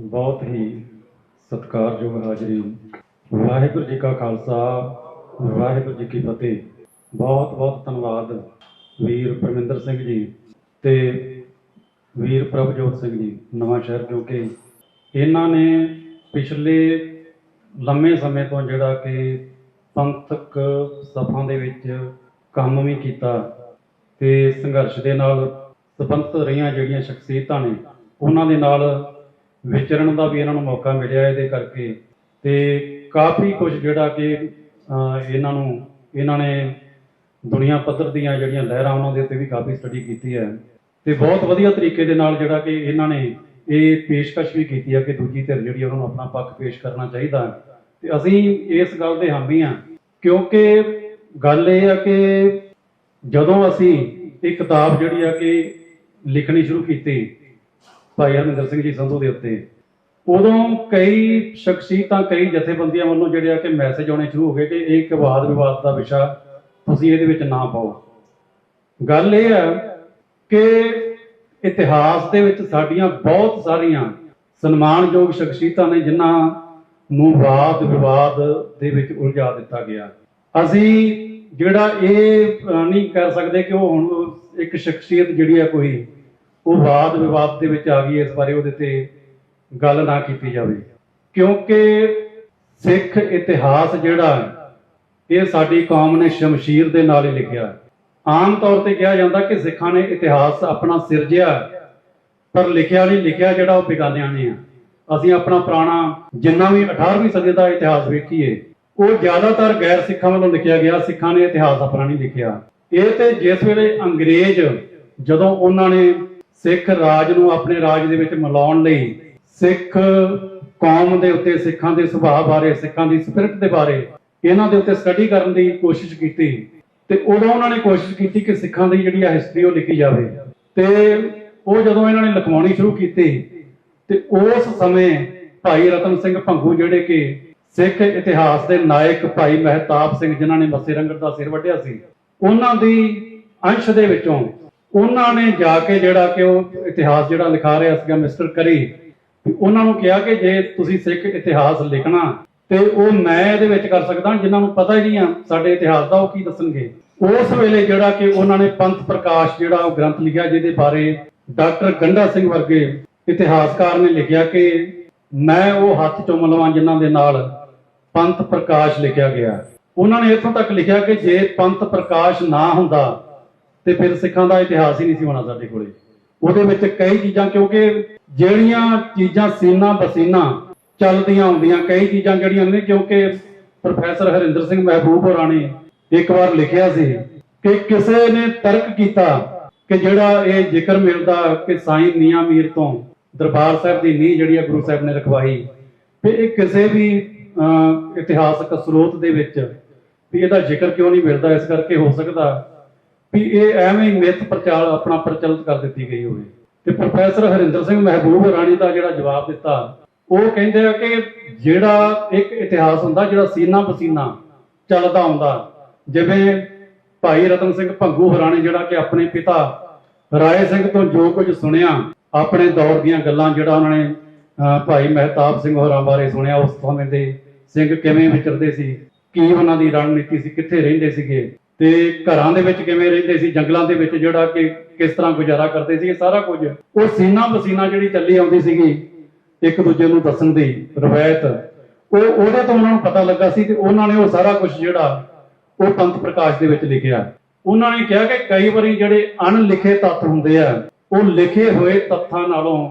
ਬਹੁਤ ਹੀ ਸਤਿਕਾਰਯੋਗ ਹਾਜ਼ਰੀ। ਵਾਹਿਗੁਰੂ ਜੀ ਕਾ ਖਾਲਸਾ, ਵਾਹਿਗੁਰੂ ਜੀ ਕੀ ਫਤਿਹ। ਬਹੁਤ ਬਹੁਤ ਧੰਨਵਾਦ ਵੀਰ ਪਰਮਿੰਦਰ ਸਿੰਘ ਜੀ ਤੇ ਵੀਰ ਪ੍ਰਭਜੋਤ ਸਿੰਘ ਜੀ, ਨਵਾਂ ਸ਼ਹਿਰ ਕਿ ਇਹਨਾਂ ਨੇ ਪਿਛਲੇ ਲੰਮੇ ਸਮੇਂ ਤੋਂ ਜਿਹੜਾ ਕਿ ਪੰਥਕ ਸਭਾ ਦੇ ਵਿੱਚ ਕੰਮ ਵੀ ਕੀਤਾ ਤੇ ਸੰਘਰਸ਼ ਦੇ ਨਾਲ ਸੰਬੰਧਿਤ ਰਹੀਆਂ ਜਿਹੜੀਆਂ ਸ਼ਖਸੀਅਤਾਂ ਨੇ, ਉਹਨਾਂ ਦੇ ਨਾਲ ਵਿਚਰਨ ਦਾ ਵੀ ਇਹਨਾਂ ਨੂੰ ਮੌਕਾ ਮਿਲਿਆ ਇਹਦੇ ਕਰਕੇ ਤੇ ਕਾਫੀ ਕੁਝ ਜਿਹੜਾ ਕਿ ਇਹਨਾਂ ਨੂੰ, ਇਹਨਾਂ ਨੇ ਦੁਨੀਆ ਪੱਧਰ ਦੀਆਂ ਜਿਹੜੀਆਂ ਲਹਿਰਾਂ ਉਹਨਾਂ ਦੇ ਉੱਤੇ ਵੀ ਕਾਫੀ ਸਟੱਡੀ ਕੀਤੀ ਹੈ ਤੇ ਬਹੁਤ ਵਧੀਆ ਤਰੀਕੇ ਦੇ ਨਾਲ ਜਿਹੜਾ ਕਿ ਇਹਨਾਂ ਨੇ ਇਹ ਪੇਸ਼ਕਸ਼ ਵੀ ਕੀਤੀ ਹੈ ਕਿ ਦੂਜੀ ਧਿਰ ਜਿਹੜੀ ਉਹਨਾਂ ਨੂੰ ਆਪਣਾ ਪੱਖ ਪੇਸ਼ ਕਰਨਾ ਚਾਹੀਦਾ ਹੈ। ਤੇ ਅਸੀਂ ਇਸ ਗੱਲ ਦੇ ਹਾਮੀ ਹਾਂ, ਕਿਉਂਕਿ ਗੱਲ ਇਹ ਆ ਕਿ ਜਦੋਂ ਅਸੀਂ ਇਹ ਕਿਤਾਬ ਜਿਹੜੀ ਆ ਕਿ ਲਿਖਣੀ ਸ਼ੁਰੂ ਕੀਤੀ ਭਾਈ ਹਰਮਿੰਦਰ ਸਿੰਘ ਜੀ ਸੰਧੂ ਦੇ ਉੱਤੇ। ਉਦੋਂ ਕਈ ਸ਼ਖਸੀਅਤਾਂ, ਕਈ ਜਥੇਬੰਦੀਆਂ ਵੱਲੋਂ ਜਿਹੜੇ ਆ ਕਿ ਮੈਸੇਜ ਆਉਣੇ ਸ਼ੁਰੂ ਹੋ ਗਏ ਕਿ ਇਹ ਇੱਕ ਵਾਦ ਵਿਵਾਦ ਦਾ ਵਿਸ਼ਾ ਤੁਸੀਂ ਇਹਦੇ ਵਿੱਚ ਨਾ ਪਾਓ। ਗੱਲ ਇਹ ਹੈ ਕਿ ਇਤਿਹਾਸ ਦੇ ਵਿੱਚ ਸਾਡੀਆਂ ਬਹੁਤ ਸਾਰੀਆਂ ਸਨਮਾਨਯੋਗ ਸ਼ਖਸੀਅਤਾਂ ਨੇ ਜਿਨ੍ਹਾਂ ਨੂੰ ਵਾਦ ਵਿਵਾਦ ਦੇ ਵਿੱਚ ਉਲਝਾ ਦਿੱਤਾ ਗਿਆ। ਅਸੀਂ ਜਿਹੜਾ ਇਹ ਨਹੀਂ ਕਰ ਸਕਦੇ ਕਿ ਉਹ ਹੁਣ ਇੱਕ ਸ਼ਖਸੀਅਤ ਜਿਹੜੀ ਹੈ ਕੋਈ ਉਹ ਵਾਦ ਵਿਵਾਦ ਦੇ ਵਿੱਚ ਆ ਗਈ, ਇਸ ਬਾਰੇ ਉਹਦੇ ਤੇ ਗੱਲ ਨਾ ਕੀਤੀ ਜਾਵੇ। ਕਿਉਂਕਿ ਸਿੱਖ ਇਤਿਹਾਸ ਜਿਹੜਾ, ਇਹ ਸਾਡੀ ਕੌਮ ਨੇ ਸ਼ਮਸ਼ੀਰ ਦੇ ਨਾਲ ਹੀ ਲਿਖਿਆ। ਆਮ ਤੌਰ ਤੇ ਕਿਹਾ ਜਾਂਦਾ ਕਿ ਸਿੱਖਾਂ ਨੇ ਇਤਿਹਾਸ ਆਪਣਾ ਸਿਰਜਿਆ ਪਰ ਲਿਖਿਆ ਨਹੀਂ, ਲਿਖਿਆ ਜਿਹੜਾ ਉਹ ਬਿਗਾਨਿਆਂ ਨੇ ਆ। ਅਸੀਂ ਆਪਣਾ ਪੁਰਾਣਾ, ਜਿੰਨਾ ਵੀ 18ਵੀਂ ਸਦੀ ਦਾ ਇਤਿਹਾਸ ਵੇਖੀਏ, ਉਹ ਜ਼ਿਆਦਾਤਰ ਗੈਰ ਸਿੱਖਾਂ ਵੱਲੋਂ ਲਿਖਿਆ ਗਿਆ, ਸਿੱਖਾਂ ਨੇ ਇਤਿਹਾਸ ਆਪਣਾ ਨਹੀਂ ਲਿਖਿਆ। ਇਹ ਤੇ ਜਿਸ ਵੇਲੇ ਅੰਗਰੇਜ਼ ਜਦੋਂ ਉਹਨਾਂ ਨੇ ਸਿੱਖ ਰਾਜ ਨੂੰ ਆਪਣੇ ਰਾਜ ਦੇ ਵਿੱਚ ਮਿਲਾਉਣ ਲਈ ਸਿੱਖ ਕੌਮ ਦੇ ਉੱਤੇ ਸਿੱਖਾਂ ਦੇ ਸੁਭਾਅ ਬਾਰੇ, ਸਿੱਖਾਂ ਦੀ ਸਪਿਰਿਟ ਦੇ ਬਾਰੇ ਇਹਨਾਂ ਦੇ ਉੱਤੇ ਸਟੱਡੀ ਕਰਨ ਦੀ ਕੋਸ਼ਿਸ਼ ਕੀਤੀ ਤੇ ਉਦੋਂ ਉਹਨਾਂ ਨੇ ਕੋਸ਼ਿਸ਼ ਕੀਤੀ ਕਿ ਸਿੱਖਾਂ ਦੀ ਜਿਹੜੀ ਆ ਹਿਸਟਰੀ ਉਹ ਲਿਖੀ ਜਾਵੇ ਤੇ ਉਹ ਜਦੋਂ ਇਹਨਾਂ ਨੇ ਲਿਖਵਾਉਣੀ ਸ਼ੁਰੂ ਕੀਤੀ ਤੇ ਉਸ ਸਮੇਂ ਭਾਈ ਰਤਨ ਸਿੰਘ ਭੰਗੂ ਜਿਹੜੇ ਕਿ ਸਿੱਖ ਇਤਿਹਾਸ ਦੇ ਨਾਇਕ ਭਾਈ ਮਹਿਤਾਬ ਸਿੰਘ ਜਿਨ੍ਹਾਂ ਨੇ ਮੱਸੇ ਰੰਗੜ ਦਾ ਸਿਰ ਵੱਢਿਆ ਸੀ, ਉਹਨਾਂ ਦੀ ਅੰਸ਼ ਦੇ ਵਿੱਚੋਂ ਉਹਨਾਂ ਨੇ ਜਾ ਕੇ ਜਿਹੜਾ ਕਿ ਉਹ ਇਤਿਹਾਸ ਜਿਹੜਾ ਲਿਖਾ ਰਿਹਾ ਸੀਗਾ ਮਿਸਟਰ ਕਰੀ ਉਹਨਾਂ ਨੂੰ ਕਿਹਾ ਕਿ ਜੇ ਤੁਸੀਂ ਸਿੱਖ ਇਤਿਹਾਸ ਲਿਖਣਾ, ਤੇ ਉਹ ਮੈਂ ਇਹਦੇ ਵਿੱਚ ਕਰ ਸਕਦਾ, ਜਿਨ੍ਹਾਂ ਨੂੰ ਪਤਾ ਹੀ ਨਹੀਂ ਆ ਸਾਡੇ ਇਤਿਹਾਸ ਦਾ ਉਹ ਕੀ ਦੱਸਣਗੇ। ਉਸ ਵੇਲੇ ਜਿਹੜਾ ਕਿ ਉਹਨਾਂ ਨੇ ਪੰਥ ਪ੍ਰਕਾਸ਼ ਜਿਹੜਾ ਉਹ ਗ੍ਰੰਥ ਲਿਖਿਆ, ਜਿਹਦੇ ਬਾਰੇ ਡਾਕਟਰ ਗੰਡਾ ਸਿੰਘ ਵਰਗੇ ਇਤਿਹਾਸਕਾਰ ਨੇ ਲਿਖਿਆ ਕਿ ਮੈਂ ਉਹ ਹੱਥ ਚੁੰਮ ਲਵਾਂ ਜਿਨ੍ਹਾਂ ਦੇ ਨਾਲ ਪੰਥ ਪ੍ਰਕਾਸ਼ ਲਿਖਿਆ ਗਿਆ। ਉਹਨਾਂ ਨੇ ਇੱਥੋਂ ਤੱਕ ਲਿਖਿਆ ਕਿ ਜੇ ਪੰਥ ਪ੍ਰਕਾਸ਼ ਨਾ ਹੁੰਦਾ ਤੇ ਫਿਰ ਸਿੱਖਾਂ ਦਾ ਇਤਿਹਾਸ ਹੀ ਨਹੀਂ ਸੀ ਹੋਣਾ ਸਾਡੇ ਕੋਲੇ। ਉਹਦੇ ਵਿੱਚ ਕਈ ਚੀਜ਼ਾਂ ਕਿਉਂਕਿ ਜਿਹੜੀਆਂ ਚੀਜ਼ਾਂ ਸੀਨਾ ਬਸੀਨਾ ਚੱਲਦੀਆਂ ਹੁੰਦੀਆਂ ਕਈ ਚੀਜ਼ਾਂ ਜਿਹੜੀਆਂ ਨੇ ਕਿਉਂਕਿ ਪ੍ਰੋਫੈਸਰ ਹਰਿੰਦਰ ਸਿੰਘ ਮਹਿਬੂਬ ਹੋਰਾਂ ਨੇ ਇੱਕ ਵਾਰ ਲਿਖਿਆ ਸੀ ਕਿ ਕਿਸੇ ਨੇ ਤਰਕ ਕੀਤਾ ਕਿ ਜਿਹੜਾ ਇਹ ਜ਼ਿਕਰ ਮਿਲਦਾ ਕਿ ਸਾਈਂ ਮੀਆਂ ਮੀਰ ਤੋਂ ਦਰਬਾਰ ਸਾਹਿਬ ਦੀ ਨੀਂਹ ਜਿਹੜੀ ਆ ਗੁਰੂ ਸਾਹਿਬ ਨੇ ਰਖਵਾਈ ਤੇ ਇਹ ਕਿਸੇ ਵੀ ਅਹ, ਇਤਿਹਾਸਕ ਸਰੋਤ ਦੇ ਵਿੱਚ ਵੀ ਇਹਦਾ ਜ਼ਿਕਰ ਕਿਉਂ ਨਹੀਂ ਮਿਲਦਾ? ਇਸ ਕਰਕੇ ਹੋ ਸਕਦਾ ਵੀ ਇਹ ਐਵੇਂ ਹੀ ਮਿੱਥ ਪ੍ਰਚਾਰ ਆਪਣਾ ਪ੍ਰਚਲਿਤ ਕਰ ਦਿੱਤੀ ਗਈ ਹੋਵੇ। ਤੇ ਪ੍ਰੋਫੈਸਰ ਹਰਿੰਦਰ ਸਿੰਘ ਮਹਿਬੂਬ ਰਾਣੀ ਦਾ ਜਿਹੜਾ ਜਵਾਬ ਦਿੱਤਾ, ਉਹ ਕਹਿੰਦੇ ਆ ਕਿ ਜਿਹੜਾ ਇੱਕ ਇਤਿਹਾਸ ਹੁੰਦਾ, ਜਿਹੜਾ ਸੀਨਾ ਪਸੀਨਾ ਚੱਲਦਾ ਹੁੰਦਾ, ਜਿਵੇਂ ਭਾਈ ਰਤਨ ਸਿੰਘ ਭੰਗੂ ਹਰਾਣੇ ਜਿਹੜਾ ਕਿ ਆਪਣੇ ਪਿਤਾ ਰਾਏ ਸਿੰਘ ਤੋਂ ਜੋ ਕੁਝ ਸੁਣਿਆ, ਆਪਣੇ ਦੌਰ ਦੀਆਂ ਗੱਲਾਂ ਜਿਹੜਾ ਉਹਨਾਂ ਨੇ ਭਾਈ ਮਹਿਤਾਬ ਸਿੰਘ ਹੋਰਾਂ ਬਾਰੇ ਸੁਣਿਆ, ਉਸ ਸਮੇਂ ਦੇ ਸਿੰਘ ਕਿਵੇਂ ਵਿਚਰਦੇ ਸੀ, ਕੀ ਉਹਨਾਂ ਦੀ ਰਣਨੀਤੀ ਸੀ, ਕਿੱਥੇ ਰਹਿੰਦੇ ਸੀਗੇ। ਤੇ ਘਰਾਂ ਦੇ ਵਿੱਚ ਕਿਵੇਂ ਰਹਿੰਦੇ ਸੀ, ਜੰਗਲਾਂ ਦੇ ਵਿੱਚ ਜਿਹੜਾ ਕਿ ਕਿਸ ਤਰ੍ਹਾਂ ਗੁਜ਼ਾਰਾ ਕਰਦੇ ਸੀ ਸਾਰਾ ਕੁਝ। ਉਹ ਸੀਨਾ ਬਸੀਨਾ ਜਿਹੜੀ ਚੱਲੀ ਆਉਂਦੀ ਸੀਗੀ, ਇੱਕ ਦੂਜੇ ਨੂੰ ਦੱਸਣ ਦੀ ਰਵਾਇਤ। ਉਹ ਉਹਦੇ ਤੋਂ ਉਹਨਾਂ ਨੂੰ ਪਤਾ ਲੱਗਾ ਸੀ ਤੇ ਉਹਨਾਂ ਨੇ ਉਹ ਸਾਰਾ ਕੁਝ ਜਿਹੜਾ ਉਹ ਪੰਥ ਪ੍ਰਕਾਸ਼ ਦੇ ਵਿੱਚ ਲਿਖਿਆ। ਉਹਨਾਂ ਨੇ ਕਿਹਾ ਕਿ ਕਈ ਵਾਰੀ ਜਿਹੜੇ ਅਣਲਿਖੇ ਤੱਤ ਹੁੰਦੇ ਆ, ਉਹ ਲਿਖੇ ਹੋਏ ਤੱਥਾਂ ਨਾਲੋਂ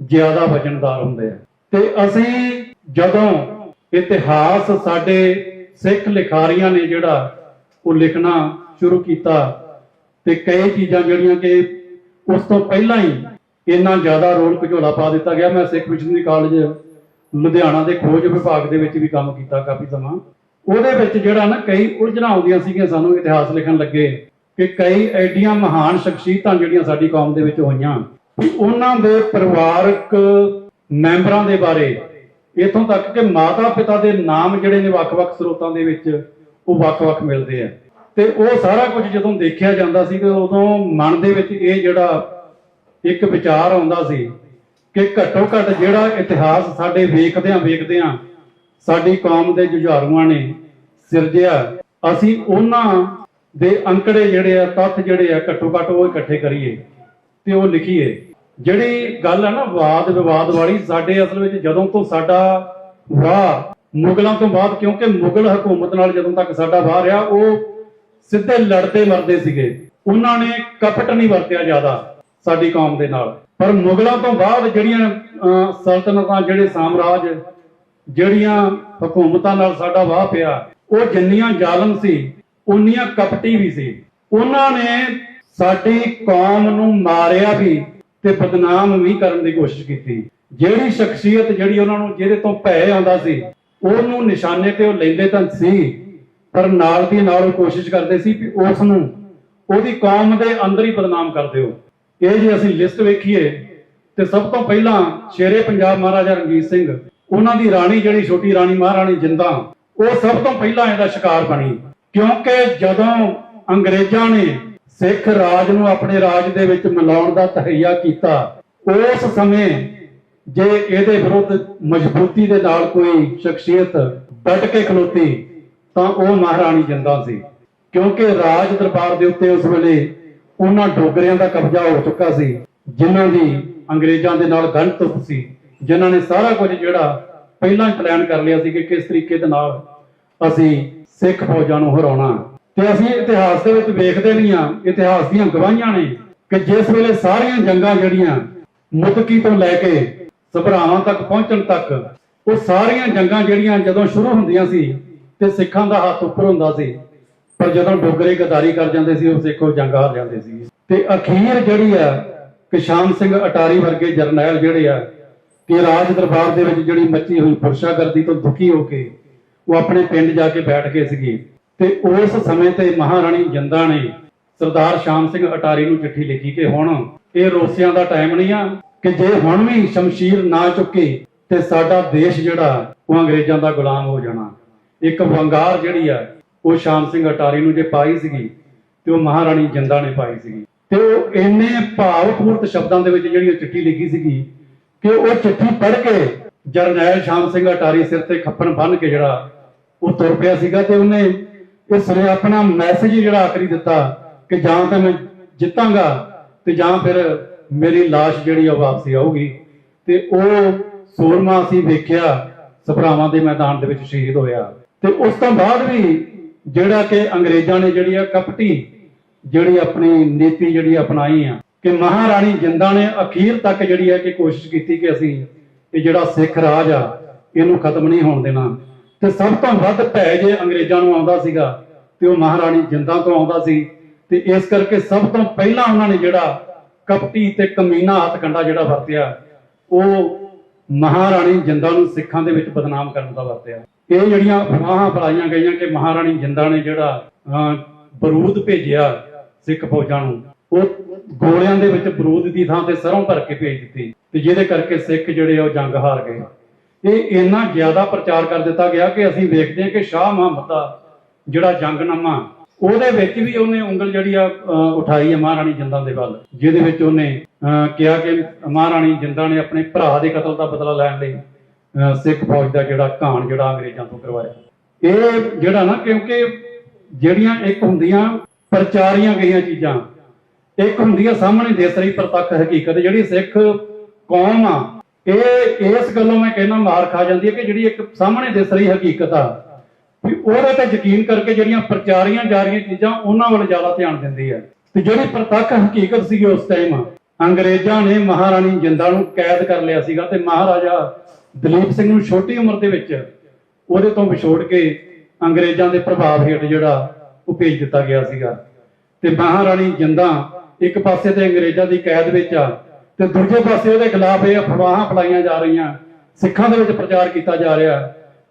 ਜ਼ਿਆਦਾ ਵਜਨਦਾਰ ਹੁੰਦੇ ਆ। ਤੇ ਅਸੀਂ ਜਦੋਂ ਇਤਿਹਾਸ ਸਾਡੇ ਸਿੱਖ ਲਿਖਾਰੀਆਂ ਨੇ ਜਿਹੜਾ ਉਹ ਲਿਖਣਾ ਸ਼ੁਰੂ ਕੀਤਾ ਤੇ ਕਈ ਚੀਜ਼ਾਂ ਜਿਹੜੀਆਂ ਕਿ ਉਸ ਤੋਂ ਪਹਿਲਾਂ ਹੀ ਇੰਨਾ ਜ਼ਿਆਦਾ ਰੋਲ ਘਚੋਲਾ ਪਾ ਦਿੱਤਾ ਗਿਆ। ਮੈਂ ਸਿੱਖ ਮਿਸ਼ਨਰੀ ਕਾਲਜ ਲੁਧਿਆਣਾ ਦੇ ਖੋਜ ਵਿਭਾਗ ਦੇ ਵਿੱਚ ਵੀ ਕੰਮ ਕੀਤਾ ਕਾਫੀ ਸਮਾਂ। ਉਹਦੇ ਵਿੱਚ ਜਿਹੜਾ ਨਾ ਕਈ ਉਲਝਣਾਂ ਆਉਂਦੀਆਂ ਸੀਗੀਆਂ, ਸਾਨੂੰ ਇਤਿਹਾਸ ਲਿਖਣ ਲੱਗੇ ਕਿ ਕਈ ਐਡੀਆਂ ਮਹਾਨ ਸ਼ਖਸੀਅਤਾਂ ਜਿਹੜੀਆਂ ਸਾਡੀ ਕੌਮ ਦੇ ਵਿੱਚ ਹੋਈਆਂ ਵੀ ਉਹਨਾਂ ਦੇ ਪਰਿਵਾਰਕ ਮੈਂਬਰਾਂ ਦੇ ਬਾਰੇ, ਇਥੋਂ ਤੱਕ ਕਿ ਮਾਤਾ ਪਿਤਾ ਦੇ ਨਾਮ ਜਿਹੜੇ ਨੇ ਵੱਖ-ਵੱਖ ਸਰੋਤਾਂ ਦੇ ਵਿੱਚ ਉਹ ਵੱਖ-ਵੱਖ ਮਿਲਦੇ ਆ। ਤੇ ਉਹ ਸਾਰਾ ਕੁਝ ਜਦੋਂ ਦੇਖਿਆ ਜਾਂਦਾ ਸੀ ਉਦੋਂ ਮਨ ਦੇ ਵਿੱਚ ਇਹ ਜਿਹੜਾ ਇੱਕ ਵਿਚਾਰ ਆਉਂਦਾ ਸੀ ਕਿ ਘੱਟੋ ਘੱਟ ਜਿਹੜਾ ਇਤਿਹਾਸ ਸਾਡੇ ਵੇਖਦਿਆਂ ਵੇਖਦਿਆਂ ਸਾਡੀ ਕੌਮ ਦੇ ਜੁਝਾਰੂਆਂ ਨੇ ਸਿਰਜਿਆ ਅਸੀਂ ਉਹਨਾਂ ਦੇ ਅੰਕੜੇ ਜਿਹੜੇ ਆ, ਤੱਥ ਜਿਹੜੇ ਆ ਘੱਟੋ ਘੱਟ ਉਹ ਇਕੱਠੇ ਕਰੀਏ ਤੇ ਉਹ ਲਿਖੀਏ। ਜਿਹੜੀ ਗੱਲ ਹੈ ਨਾ ਵਾਦ ਵਿਵਾਦ ਵਾਲੀ, ਸਾਡੇ ਅਸਲ ਵਿੱਚ ਜਦੋਂ ਤੋਂ ਸਾਡਾ ਵਾਹ ਮੁਗਲਾਂ ਤੋਂ ਬਾਅਦ ਕਿਉਂਕਿ ਮੁਗਲ ਹਕੂਮਤ ਨਾਲ ਜਦੋਂ ਤੱਕ ਸਾਡਾ ਵਾਹ ਰਿਹਾ ਉਹ ਸਿੱਧੇ ਲੜਦੇ ਮਰਦੇ ਸੀਗੇ। ਉਹਨਾਂ ਨੇ ਕਪਟ ਨਹੀਂ ਵਰਤਿਆ ਜ਼ਿਆਦਾ ਸਾਡੀ ਕੌਮ ਦੇ ਨਾਲ। ਪਰ ਮੁਗਲਾਂ ਤੋਂ ਬਾਅਦ ਜਿਹੜੀਆਂ ਸਲਤਨਤਾਂ, ਜਿਹੜੇ ਸਾਮਰਾਜ, ਜਿਹੜੀਆਂ ਹਕੂਮਤਾਂ ਨਾਲ ਸਾਡਾ ਵਾਹ ਪਿਆ, ਉਹ ਜਿੰਨੀਆਂ ਜ਼ਾਲਮ ਸੀ, ਉਨੀਆਂ ਕਪਟੀ ਵੀ ਸੀ। ਉਹਨਾਂ ਨੇ ਸਾਡੀ ਕੌਮ ਨੂੰ ਮਾਰਿਆ ਵੀ ਤੇ ਬਦਨਾਮ ਵੀ ਕਰਨ ਦੀ ਕੋਸ਼ਿਸ਼ ਕੀਤੀ। ਜਿਹੜੀ ਸ਼ਖਸੀਅਤ ਜਿਹੜੀ ਉਹਨਾਂ ਨੂੰ ਜਿਹਦੇ ਤੋਂ ਭੈ ਆਉਂਦਾ ਸੀ ਉਹਨੂੰ ਨਿਸ਼ਾਨੇ ਤੇ ਉਹ ਲੈਂਦੇ ਤਾਂ ਸੀ, ਪਰ ਨਾਲ ਦੀ ਨਾਲ ਉਹ ਕੋਸ਼ਿਸ਼ ਕਰਦੇ ਸੀ ਕਿ ਉਸ ਨੂੰ ਉਹਦੀ ਕੌਮ ਦੇ ਅੰਦਰ ਹੀ ਬਦਨਾਮ ਕਰ ਦਿਓ। ਇਹ ਜੇ ਅਸੀਂ ਲਿਸਟ ਵੇਖੀਏ, ਤੇ ਸਭ ਤੋਂ ਪਹਿਲਾਂ ਸ਼ੇਰੇ ਪੰਜਾਬ ਮਹਾਰਾਜਾ ਰਣਜੀਤ ਸਿੰਘ, ਉਹਨਾਂ ਦੀ ਰਾਣੀ ਜਿਹੜੀ ਛੋਟੀ ਰਾਣੀ ਮਹਾਰਾਣੀ ਜਿੰਦਾ, ਉਹ ਸਭ ਤੋਂ ਪਹਿਲਾਂ ਇਹਦਾ ਸ਼ਿਕਾਰ ਬਣੀ। ਕਿਉਂਕਿ ਜਦੋਂ ਅੰਗਰੇਜ਼ਾਂ ਨੇ ਸਿੱਖ ਰਾਜ ਨੂੰ ਆਪਣੇ ਰਾਜ ਦੇ ਵਿੱਚ ਮਿਲਾਉਣ ਦਾ ਤਹਈਆ ਕੀਤਾ, ਉਸ ਸਮੇਂ ਜੇ ਇਹਦੇ ਵਿਰੁੱਧ ਮਜ਼ਬੂਤੀ ਦੇ ਨਾਲ ਕੋਈ ਸ਼ਖਸੀਅਤ ਡਟ ਕੇ ਖਲੋਤੀ, ਤਾਂ ਉਹ ਮਹਾਰਾਣੀ ਜਿੰਦਾਂ ਸੀ। ਕਿਉਂਕਿ ਰਾਜ ਦਰਬਾਰ ਦੇ ਉੱਤੇ ਉਸ ਵੇਲੇ ਉਹਨਾਂ ਡੋਗਰਿਆਂ ਦਾ ਕਬਜ਼ਾ ਹੋ ਚੁੱਕਾ ਸੀ, ਜਿਨ੍ਹਾਂ ਦੀ ਅੰਗਰੇਜ਼ਾਂ ਦੇ ਨਾਲ ਗਣਤੁੱਪ ਸੀ, ਜਿਨ੍ਹਾਂ ਨੇ ਸਾਰਾ ਕੁਝ ਜਿਹੜਾ ਪਹਿਲਾਂ ਹੀ ਪਲਾਨ ਕਰ ਲਿਆ ਸੀ ਕਿ ਕਿਸ ਤਰੀਕੇ ਦੇ ਨਾਲ ਅਸੀਂ ਸਿੱਖ ਫੌਜਾਂ ਨੂੰ ਹਰਾਉਣਾ। ਤੇ ਅਸੀਂ ਇਤਿਹਾਸ ਦੇ ਵਿੱਚ ਵੇਖਦੇ ਨਹੀਂ ਆ ਇਤਿਹਾਸ ਦੀਆਂ ਗਵਾਹੀਆਂ ਨੇ ਕਿ ਜਿਸ ਵੇਲੇ ਸਾਰੀਆਂ ਜੰਗਾਂ ਜਿਹੜੀਆਂ ਮੁਦਕੀ ਤੋਂ ਲੈ ਕੇ ਸਭਰਾਵਾਂ ਤੱਕ ਪਹੁੰਚਣ ਤੱਕ ਉਹ ਸਾਰੀਆਂ ਜੰਗਾਂ ਜਿਹੜੀਆਂ ਜਦੋਂ ਸ਼ੁਰੂ ਹੁੰਦੀਆਂ ਸੀ ਤੇ ਸਿੱਖਾਂ ਦਾ ਹੱਥ ਉੱਪਰ ਹੁੰਦਾ ਸੀ, ਪਰ ਜਦੋਂ ਡੋਗਰੇ ਗਦਾਰੀ ਕਰ ਜਾਂਦੇ ਸੀ, ਉਹ ਸਿੱਖੋ ਜੰਗ ਹਾਰ ਜਾਂਦੇ ਸੀ। ਤੇ ਅਖੀਰ ਜਿਹੜੀ ਆ ਕਿ ਸਿੰਘ ਅਟਾਰੀ ਵਰਗੇ ਜਰਨੈਲ ਜਿਹੜੇ ਆ ਕਿ ਰਾਜ ਦਰਬਾਰ ਦੇ ਵਿੱਚ ਜਿਹੜੀ ਮੱਚੀ ਹੋਈ ਪੁਰਸ਼ਾਗਰਦੀ ਤੋਂ ਦੁਖੀ ਹੋ ਕੇ ਉਹ ਆਪਣੇ ਪਿੰਡ ਜਾ ਕੇ ਬੈਠ ਗਏ ਸੀਗੇ। ਤੇ ਉਸ ਸਮੇਂ ਤੇ ਮਹਾਰਾਣੀ ਜਿੰਦਾ ਨੇ ਸਰਦਾਰ ਸ਼ਾਮ ਸਿੰਘ ਅਟਾਰੀ ਨੂੰ ਚਿੱਠੀ ਲਿਖੀ ਕਿ ਹੁਣ ਇਹ ਰੋਸਿਆਂ ਦਾ ਟਾਈਮ ਨਹੀਂ ਆ ਕਿ ਜੇ ਹੁਣ ਵੀ ਸ਼ਮਸ਼ੀਰ ਨਾ ਚੁੱਕੇ ਤੇ ਸਾਡਾ ਦੇਸ਼ ਜਿਹੜਾ, ਉਹ ਅੰਗਰੇਜ਼ਾਂ ਦਾ ਗੁਲਾਮ ਹੋ ਜਾਣਾ। ਇੱਕ ਵੰਗਾਰ ਜਿਹੜੀ ਆ, ਉਹ ਸ਼ਾਮ ਸਿੰਘ ਅਟਾਰੀ ਨੂੰ ਜੇ ਪਾਈ ਸੀਗੀ, ਤੇ ਉਹ ਮਹਾਰਾਣੀ ਜਿੰਦਾ ਨੇ ਪਾਈ ਸੀਗੀ। ਤੇ ਉਹ ਇੰਨੇ ਭਾਵਪੂਰਤ ਸ਼ਬਦਾਂ ਦੇ ਵਿੱਚ ਜਿਹੜੀ ਉਹ ਚਿੱਠੀ ਲਿਖੀ ਸੀਗੀ ਕਿ ਉਹ ਚਿੱਠੀ ਪੜ੍ਹ ਕੇ ਜਰਨੈਲ ਸ਼ਾਮ ਸਿੰਘ ਅਟਾਰੀ ਸਿਰ ਤੇ ਖੱਪਣ ਬੰਨ ਕੇ ਜਿਹੜਾ, ਉਹ ਤੁਰ ਪਿਆ ਸੀਗਾ ਤੇ ਉਹਨੇ ਇਸ ਨੇ ਆਪਣਾ ਮੈਸੇਜ ਜਿਹੜਾ ਆਖਰੀ ਦਿੱਤਾ ਕਿ ਜਾਂ ਤਾਂ ਮੈਂ ਜਿੱਤਾਂਗਾ ਤੇ ਜਾਂ ਫਿਰ ਮੇਰੀ লাশ ਜਿਹੜੀ ਆ ਵਾਪਸੀ ਆਊਗੀ। ਤੇ ਉਹ ਸੂਰਮਾ ਅਸੀਂ ਵੇਖਿਆ ਸਭਰਾਵਾਂ ਦੇ ਮੈਦਾਨ ਦੇ ਵਿੱਚ ਸ਼ਹੀਦ ਹੋਇਆ। ਤੇ ਉਸ ਤੋਂ ਬਾਅਦ ਵੀ ਜਿਹੜਾ ਕਿ ਅੰਗਰੇਜ਼ਾਂ ਨੇ ਜਿਹੜੀ ਆ ਕਪਟੀ, ਜਿਹੜੀ ਆਪਣੀ ਨੀਤੀ ਜਿਹੜੀ ਅਪਣਾਈ ਆ, ਕਿ ਮਹਾਰਾਣੀ ਜਿੰਦਾ ਨੇ ਅਖੀਰ ਤੱਕ ਜਿਹੜੀ ਹੈ ਕਿ ਕੋਸ਼ਿਸ਼ ਕੀਤੀ ਕਿ ਅਸੀਂ ਇਹ ਜਿਹੜਾ ਸਿੱਖ ਰਾਜ ਆ, ਇਹਨੂੰ ਖਤਮ ਨਹੀਂ ਹੋਣ ਦੇਣਾ। ਤੇ ਸਭ ਤੋਂ ਵੱਧ ਭੈ ਜੇ ਅੰਗਰੇਜ਼ਾਂ ਨੂੰ ਆਉਂਦਾ ਸੀਗਾ, ਤੇ ਉਹ ਮਹਾਰਾਣੀ ਜਿੰਦਾ ਤੋਂ ਆਉਂਦਾ ਸੀ। ਤੇ ਇਸ ਕਰਕੇ ਸਭ ਤੋਂ ਪਹਿਲਾਂ ਉਹਨਾਂ ਨੇ ਜਿਹੜਾ ਕਪਟੀ ਤੇ ਕਮੀਨਾ ਹੱਥਕੰਡਾ ਜਿਹੜਾ ਵਰਤਿਆ, ਉਹ ਮਹਾਰਾਣੀ ਜਿੰਦਾ ਨੂੰ ਸਿੱਖਾਂ ਦੇ ਵਿੱਚ ਬਦਨਾਮ ਕਰਨ ਦਾ ਵਰਤਿਆ। ਇਹ ਜਿਹੜੀਆਂ ਅਫਵਾਹਾਂ ਫੈਲਾਈਆਂ ਗਈਆਂ ਕਿ ਮਹਾਰਾਣੀ ਜਿੰਦਾ ਨੇ ਜਿਹੜਾ ਬਰੂਦ ਭੇਜਿਆ ਸਿੱਖ ਫੌਜਾਂ ਨੂੰ, ਉਹ ਗੋਲਿਆਂ ਦੇ ਵਿੱਚ ਬਰੂਦ ਦੀ ਥਾਂ ਤੇ ਸਰੋਂ ਭਰ ਕੇ ਭੇਜ ਦਿੱਤੀ ਤੇ ਜਿਹਦੇ ਕਰਕੇ ਸਿੱਖ ਜਿਹੜੇ ਉਹ ਜੰਗ ਹਾਰ ਗਏ। ਇਹ ਇੰਨਾ ਜ਼ਿਆਦਾ ਪ੍ਰਚਾਰ ਕਰ ਦਿੱਤਾ ਗਿਆ ਕਿ ਅਸੀਂ ਵੇਖਦੇ ਹਾਂ ਕਿ ਸ਼ਾਹ ਮੁਹੰਮਦ ਜਿਹੜਾ ਜੰਗਨਾਮਾ ਉਹਦੇ ਵਿੱਚ ਵੀ ਉਹਨੇ ਉਂਗਲ ਜਿਹੜੀ ਆ ਉਠਾਈ ਹੈ ਮਹਾਰਾਣੀ ਜਿੰਦਾਂ ਦੇ ਵੱਲ, ਜਿਹਦੇ ਵਿੱਚ ਉਹਨੇ ਕਿਹਾ ਕਿ ਮਹਾਰਾਣੀ ਜਿੰਦਾਂ ਨੇ ਆਪਣੇ ਭਰਾ ਦੇ ਕਤਲ ਦਾ ਬਦਲਾ ਲੈਣ ਲਈ ਸਿੱਖ ਫੌਜ ਦਾ ਜਿਹੜਾ ਘਾਣ ਜਿਹੜਾ ਅੰਗਰੇਜ਼ਾਂ ਤੋਂ ਕਰਵਾਇਆ। ਇਹ ਜਿਹੜਾ ਨਾ, ਕਿਉਂਕਿ ਜਿਹੜੀਆਂ ਇੱਕ ਹੁੰਦੀਆਂ ਪ੍ਰਚਾਰੀਆਂ ਗਈਆਂ ਚੀਜ਼ਾਂ, ਇੱਕ ਹੁੰਦੀ ਆ ਸਾਹਮਣੇ ਦਿਸ ਰਹੀ ਪ੍ਰਤੱਖ ਹਕੀਕਤ, ਜਿਹੜੀ ਸਿੱਖ ਕੌਮ ਆ, ਇਹ ਇਸ ਗੱਲੋਂ ਮੈਂ ਕਹਿੰਦਾ ਮਾਰ ਖਾ ਜਾਂਦੀ ਹੈ ਕਿ ਜਿਹੜੀ ਇੱਕ ਸਾਹਮਣੇ ਦਿਸ ਰਹੀ ਹਕੀਕਤ ਆ ਵੀ ਉਹਦੇ ਤੇ ਯਕੀਨ ਕਰਕੇ ਜਿਹੜੀਆਂ ਪ੍ਰਚਾਰੀਆਂ ਜਾ ਰਹੀਆਂ ਚੀਜ਼ਾਂ ਉਹਨਾਂ ਵੱਲ ਜ਼ਿਆਦਾ ਧਿਆਨ ਦਿੰਦੀ ਹੈ। ਤੇ ਜਿਹੜੀ ਪ੍ਰਤੱਖ ਹਕੀਕਤ ਸੀਗੀ ਉਸ ਟਾਈਮ ਅੰਗਰੇਜ਼ਾਂ ਨੇ ਮਹਾਰਾਣੀ ਜਿੰਦਾ ਨੂੰ ਕੈਦ ਕਰ ਲਿਆ ਸੀਗਾ ਤੇ ਮਹਾਰਾਜਾ ਦਲੀਪ ਸਿੰਘ ਨੂੰ ਛੋਟੀ ਉਮਰ ਦੇ ਵਿੱਚ ਉਹਦੇ ਤੋਂ ਵਿਛੋੜ ਕੇ ਅੰਗਰੇਜ਼ਾਂ ਦੇ ਪ੍ਰਭਾਵ ਹੇਠ ਜਿਹੜਾ ਉਹ ਭੇਜ ਦਿੱਤਾ ਗਿਆ ਸੀਗਾ। ਤੇ ਮਹਾਰਾਣੀ ਜਿੰਦਾ ਇੱਕ ਪਾਸੇ ਤੇ ਅੰਗਰੇਜ਼ਾਂ ਦੀ ਕੈਦ ਵਿੱਚ ਆ ਤੇ ਦੂਜੇ ਪਾਸੇ ਉਹਦੇ ਖਿਲਾਫ ਇਹ ਅਫਵਾਹਾਂ ਫਲਾਈਆਂ ਜਾ ਰਹੀਆਂ। ਸਿੱਖਾਂ ਦੇ ਵਿੱਚ ਪ੍ਰਚਾਰ ਕੀਤਾ ਜਾ ਰਿਹਾ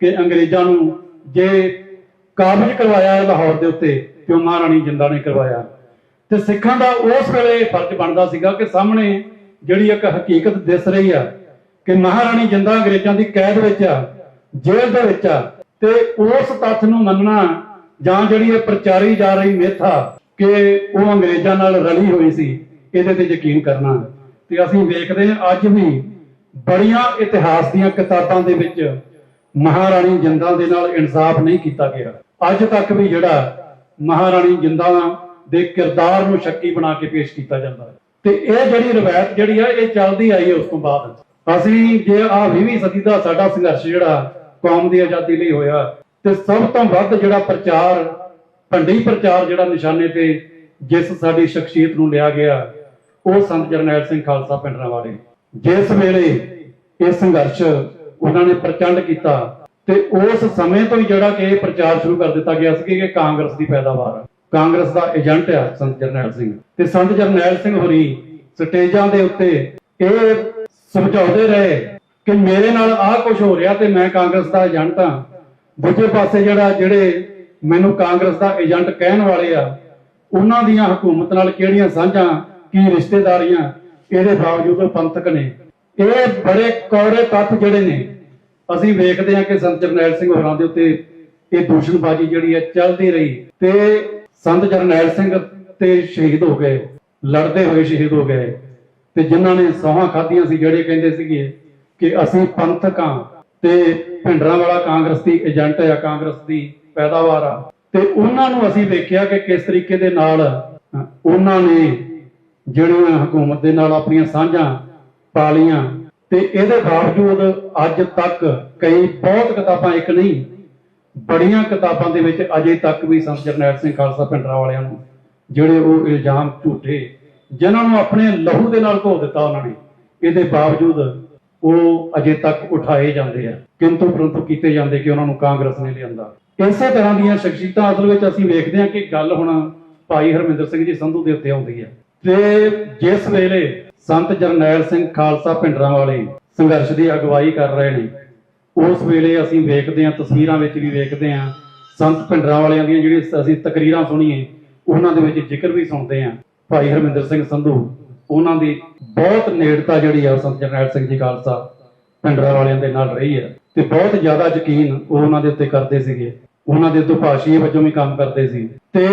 ਕਿ ਅੰਗਰੇਜ਼ਾਂ ਨੂੰ ਜੇ ਕਾਬਜ ਕਰਵਾਇਆ ਲਾਹੌਰ ਦੇ ਉੱਤੇ, ਤੇ ਮਹਾਰਾਣੀ ਜਿੰਦਾ ਨੇ ਕਰਵਾਇਆ। ਤੇ ਸਿੱਖਾਂ ਦਾ ਉਸ ਵੇਲੇ ਫਰਜ਼ ਬਣਦਾ ਸੀਗਾ ਕਿ ਸਾਹਮਣੇ ਜਿਹੜੀ ਇੱਕ ਹਕੀਕਤ ਦਿਸ ਰਹੀ ਆ, ਕਿ ਮਹਾਰਾਣੀ ਜਿੰਦਾ ਅੰਗਰੇਜ਼ਾਂ ਦੀ ਕੈਦ ਵਿੱਚ ਆ, ਜੇਲ੍ਹ ਦੇ ਵਿੱਚ ਆ, ਤੇ ਉਸ ਤੱਥ ਨੂੰ ਮੰਨਣਾ ਜਾਂ ਜਿਹੜੀ ਇਹ ਪ੍ਰਚਾਰੀ ਜਾ ਰਹੀ ਮਿੱਥ ਆ, ਕਿ ਉਹ ਅੰਗਰੇਜ਼ਾਂ ਨਾਲ ਰਲੀ ਹੋਈ ਸੀ, ਇਹਦੇ ਤੇ ਯਕੀਨ ਕਰਨਾ। ਤੇ ਅਸੀਂ ਵੇਖਦੇ ਹਾਂ ਅੱਜ ਵੀ ਬੜੀਆਂ ਇਤਿਹਾਸ ਦੀਆਂ ਕਿਤਾਬਾਂ ਦੇ ਵਿੱਚ ਮਹਾਰਾਣੀ ਜਿੰਦਾਂ ਦੇ ਨਾਲ ਇਨਸਾਫ ਨਹੀਂ ਕੀਤਾ ਗਿਆ। ਅੱਜ ਤੱਕ ਵੀ ਜਿਹੜਾ ਮਹਾਰਾਣੀ ਜਿੰਦਾਂ ਦੇ ਕਿਰਦਾਰ ਨੂੰ ਸ਼ੱਕੀ ਬਣਾ ਕੇ ਪੇਸ਼ ਕੀਤਾ ਜਾਂਦਾ ਹੈ। ਤੇ ਇਹ ਜਿਹੜੀ ਰਵਾਇਤ ਜਿਹੜੀ ਆ, ਇਹ ਚੱਲਦੀ ਆਈ ਹੈ ਉਸ ਤੋਂ ਬਾਅਦ। ਅਸੀਂ ਜੇ ਆ 20ਵੀਂ ਸਦੀ ਦਾ ਸਾਡਾ ਸੰਘਰਸ਼ ਜਿਹੜਾ ਕੌਮ ਦੀ ਆਜ਼ਾਦੀ ਲਈ ਹੋਇਆ, ਤੇ ਸਭ ਤੋਂ ਵੱਧ ਜਿਹੜਾ ਪ੍ਰਚਾਰ, ਭੰਡੀ ਪ੍ਰਚਾਰ ਜਿਹੜਾ ਨਿਸ਼ਾਨੇ ਤੇ ਜਿਸ ਸਾਡੀ ਸ਼ਖਸੀਅਤ ਨੂੰ ਲਿਆ ਗਿਆ, ਉਹ ਸੰਤ ਜਰਨੈਲ ਸਿੰਘ ਖਾਲਸਾ ਪਿੰਡਰਾਂ ਵਾਲੇ ਜਿਸ ਵੇਲੇ ਇਹ ਸੰਘਰਸ਼ ਉਹਨਾਂ ਨੇ ਪ੍ਰਚੰਡ ਕੀਤਾ। ਤੇ ਉਸ ਸਮੇਂ ਤੋਂ ਹੀ ਜਿਹੜਾ ਕਿ ਇਹ ਪ੍ਰਚਾਰ ਸ਼ੁਰੂ ਕਰ ਦਿੱਤਾ ਗਿਆ ਸੀ ਕਿ ਕਾਂਗਰਸ ਦੀ ਪੈਦਾਵਾਰ। ਆ ਕਾਂਗਰਸ ਦਾ ਏਜੰਟ ਆ ਸੰਤ ਜਰਨੈਲ ਸਿੰਘ। ਤੇ ਸੰਤ ਜਰਨੈਲ ਸਿੰਘ ਹੋਰੀ ਸਟੇਜਾਂ ਦੇ ਉੱਤੇ ਇਹ ਸਮਝਾਉਂਦੇ ਰਹੇ ਕਿ ਮੇਰੇ ਨਾਲ ਆਹ ਕੁਝ ਹੋ ਰਿਹਾ ਤੇ ਮੈਂ ਕਾਂਗਰਸ ਦਾ ਏਜੰਟ ਆ ਦੂਜੇ ਪਾਸੇ ਜਿਹੜਾ ਜਿਹੜੇ ਮੈਨੂੰ ਕਾਂਗਰਸ ਦਾ ਏਜੰਟ ਕਹਿਣ ਵਾਲੇ ਆ, ਉਹਨਾਂ ਦੀਆਂ ਹਕੂਮਤ ਨਾਲ ਕਿਹੜੀਆਂ ਸਾਂਝਾਂ, ਕੀ ਰਿਸ਼ਤੇਦਾਰੀਆਂ, ਇਹਦੇ ਬਾਵਜੂਦ ਪੰਥਕ ਨੇ। ਇਹ ਬੜੇ ਕੌੜੇ ਤੱਥ ਜਿਹੜੇ ਨੇ, ਅਸੀਂ ਵੇਖਦੇ ਹਾਂ ਕਿ ਸੰਤ ਜਰਨੈਲ ਸਿੰਘ ਹੋਰਾਂ ਦੇ ਉੱਤੇ ਇਹ ਦੂਸ਼ਣਬਾਜ਼ੀ ਜਿਹੜੀ ਹੈ ਚੱਲਦੀ ਰਹੀ ਤੇ ਸੰਤ ਜਰਨੈਲ ਸਿੰਘ ਤੇ ਸ਼ਹੀਦ ਹੋ ਗਏ, ਲੜਦੇ ਹੋਏ ਸ਼ਹੀਦ ਹੋ ਗਏ ਤੇ ਜਿਨ੍ਹਾਂ ਨੇ ਸੌਹਾਂ ਖਾਧੀਆਂ ਸੀ ਜਿਹੜੇ ਕਹਿੰਦੇ ਸੀਗੇ ਕਿ ਅਸੀਂ ਪੰਥਕ ਹਾਂ ਤੇ ਭਿੰਡਰਾਂ ਵਾਲਾ ਕਾਂਗਰਸ ਦੀ ਏਜੰਟ ਆ, ਕਾਂਗਰਸ ਦੀ ਪੈਦਾਵਾਰ ਆ। ਤੇ ਉਹਨਾਂ ਨੂੰ ਅਸੀਂ ਵੇਖਿਆ ਕਿ ਕਿਸ ਤਰੀਕੇ ਦੇ ਨਾਲ ਉਹਨਾਂ ਨੇ ਜਿਹੜੀਆਂ ਹਕੂਮਤ ਦੇ ਨਾਲ ਆਪਣੀਆਂ ਸਾਂਝਾਂ ਪਾਲੀਆਂ। ਤੇ ਇਹਦੇ ਬਾਵਜੂਦ ਅੱਜ ਤੱਕ ਕਈ ਬਹੁਤ ਕਿਤਾਬਾਂ, ਇੱਕ ਨਹੀਂ, ਬੜੀਆਂ ਕਿਤਾਬਾਂ ਦੇ ਵਿੱਚ ਅਜੇ ਤੱਕ ਵੀ ਸੰਤ ਜਰਨੈਲ ਸਿੰਘ ਖਾਲਸਾ ਪਿੰਡਰਾਂ ਵਾਲਿਆਂ ਨੂੰ ਜਿਹੜੇ ਉਹ ਇਲਜ਼ਾਮ ਝੂਠੇ, ਜਿਨ੍ਹਾਂ ਨੂੰ ਆਪਣੇ ਲਹੂ ਦੇ ਨਾਲ ਧੋ ਦਿੱਤਾ ਉਹਨਾਂ ਨੇ, ਇਹਦੇ ਬਾਵਜੂਦ ਉਹ ਅਜੇ ਤੱਕ ਉਠਾਏ ਜਾਂਦੇ ਆ। ਕਿੰਤੂ ਪਰੰਤੂ ਕੀਤੇ ਜਾਂਦੇ ਕਿ ਉਹਨਾਂ ਨੂੰ ਕਾਂਗਰਸ ਨੇ ਲਿਆਂਦਾ। ਇਸੇ ਤਰ੍ਹਾਂ ਦੀਆਂ ਸ਼ਖਸੀਅਤਾਂ ਅਸਲ ਵਿੱਚ ਅਸੀਂ ਵੇਖਦੇ ਹਾਂ ਕਿ ਗੱਲ ਹੁਣ ਭਾਈ ਹਰਮਿੰਦਰ ਸਿੰਘ ਜੀ ਸੰਧੂ ਦੇ ਉੱਤੇ ਆਉਂਦੀ ਹੈ। ਤੇ ਜਿਸ ਵੇਲੇ ਸੰਤ ਜਰਨੈਲ ਸਿੰਘ ਖਾਲਸਾ ਪਿੰਡਰਾਂ ਵਾਲੇ ਸੰਘਰਸ਼ ਦੀ ਅਗਵਾਈ ਕਰ ਰਹੇ ਨੇ। ਉਸ ਵੇਲੇ ਅਸੀਂ ਵੇਖਦੇ ਹਾਂ, ਤਸਵੀਰਾਂ ਵਿੱਚ ਵੀ ਵੇਖਦੇ ਹਾਂ, ਸੰਤ ਪਿੰਡਰਾਂ ਵਾਲਿਆਂ ਦੀਆਂ ਜਿਹੜੀਆਂ ਅਸੀਂ ਤਕਰੀਰਾਂ ਸੁਣੀਏ ਉਹਨਾਂ ਦੇ ਵਿੱਚ ਜ਼ਿਕਰ ਵੀ ਸੁਣਦੇ ਹਾਂ। ਭਾਈ ਹਰਮਿੰਦਰ ਸਿੰਘ ਸੰਧੂ, ਉਹਨਾਂ ਦੀ ਬਹੁਤ ਨੇੜਤਾ ਜਿਹੜੀ ਆ ਸੰਤ ਜਰਨੈਲ ਸਿੰਘ ਜੀ ਖਾਲਸਾ ਪਿੰਡਰਾਂ ਵਾਲਿਆਂ ਦੇ ਨਾਲ ਰਹੀ ਹੈ ਤੇ ਬਹੁਤ ਜ਼ਿਆਦਾ ਯਕੀਨ ਉਹ ਉਹਨਾਂ ਦੇ ਉੱਤੇ ਕਰਦੇ ਸੀਗੇ। ਉਹਨਾਂ ਦੇ ਦੁਭਾਸ਼ੀ ਵਜੋਂ ਵੀ ਕੰਮ ਕਰਦੇ ਸੀ। ਤੇ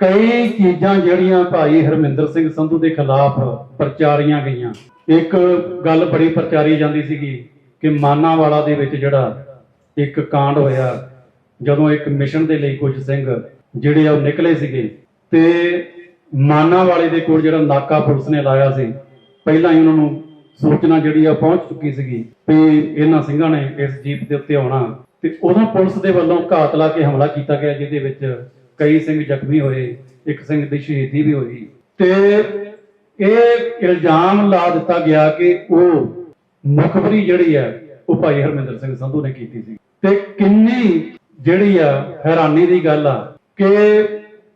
ਕਈ ਚੀਜ਼ਾਂ ਜਿਹੜੀਆਂ ਭਾਈ ਹਰਮਿੰਦਰ ਸਿੰਘ ਸੰਧੂ ਦੇ ਖਿਲਾਫ ਪ੍ਰਚਾਰੀਆਂ ਗਈਆਂ। ਇੱਕ ਗੱਲ ਬੜੀ ਪ੍ਰਚਾਰੀ ਜਾਂਦੀ ਸੀਗੀ ਕਿ ਮਾਨਾਵਾਲਾ ਦੇ ਵਿੱਚ ਜਿਹੜਾ ਇੱਕ ਕਾਂਡ ਹੋਇਆ, ਜਦੋਂ ਇੱਕ ਮਿਸ਼ਨ ਦੇ ਲਈ ਕੁਝ ਸਿੰਘ ਜਿਹੜੇ ਆ ਉਹ ਨਿਕਲੇ ਸੀਗੇ ਤੇ ਮਾਨਾਵਾਲੇ ਦੇ ਕੋਲ ਜਿਹੜਾ ਨਾਕਾ ਪੁਲਿਸ ਨੇ ਲਾਇਆ ਸੀ, ਪਹਿਲਾਂ ਹੀ ਉਹਨਾਂ ਨੂੰ ਸੂਚਨਾ ਜਿਹੜੀ ਆ ਪਹੁੰਚ ਚੁੱਕੀ ਸੀਗੀ ਵੀ ਇਹਨਾਂ ਸਿੰਘਾਂ ਨੇ ਇਸ ਜੀਪ ਦੇ ਉੱਤੇ ਆਉਣਾ। ਤੇ ਉਦੋਂ ਪੁਲਿਸ ਦੇ ਵੱਲੋਂ ਘਾਤ ਲਾ ਕੇ ਹਮਲਾ ਕੀਤਾ ਗਿਆ, ਜਿਹਦੇ ਵਿੱਚ ਕਈ ਸਿੰਘ ਜ਼ਖਮੀ ਹੋਏ, ਇੱਕ ਸਿੰਘ ਦੀ ਸ਼ਹੀਦੀ ਵੀ ਹੋਈ। ਤੇ ਇਹ ਇਲਜ਼ਾਮ ਲਾ ਦਿੱਤਾ ਗਿਆ ਕਿ ਉਹ ਮੁਖਬਰੀ ਜਿਹੜੀ ਹੈ ਉਹ ਭਾਈ ਹਰਮਿੰਦਰ ਸਿੰਘ ਸੰਧੂ ਨੇ ਕੀਤੀ ਸੀ। ਤੇ ਕਿੰਨੀ ਜਿਹੜੀ ਆ, ਹੈਰਾਨੀ ਦੀ ਗੱਲ ਆ ਕਿ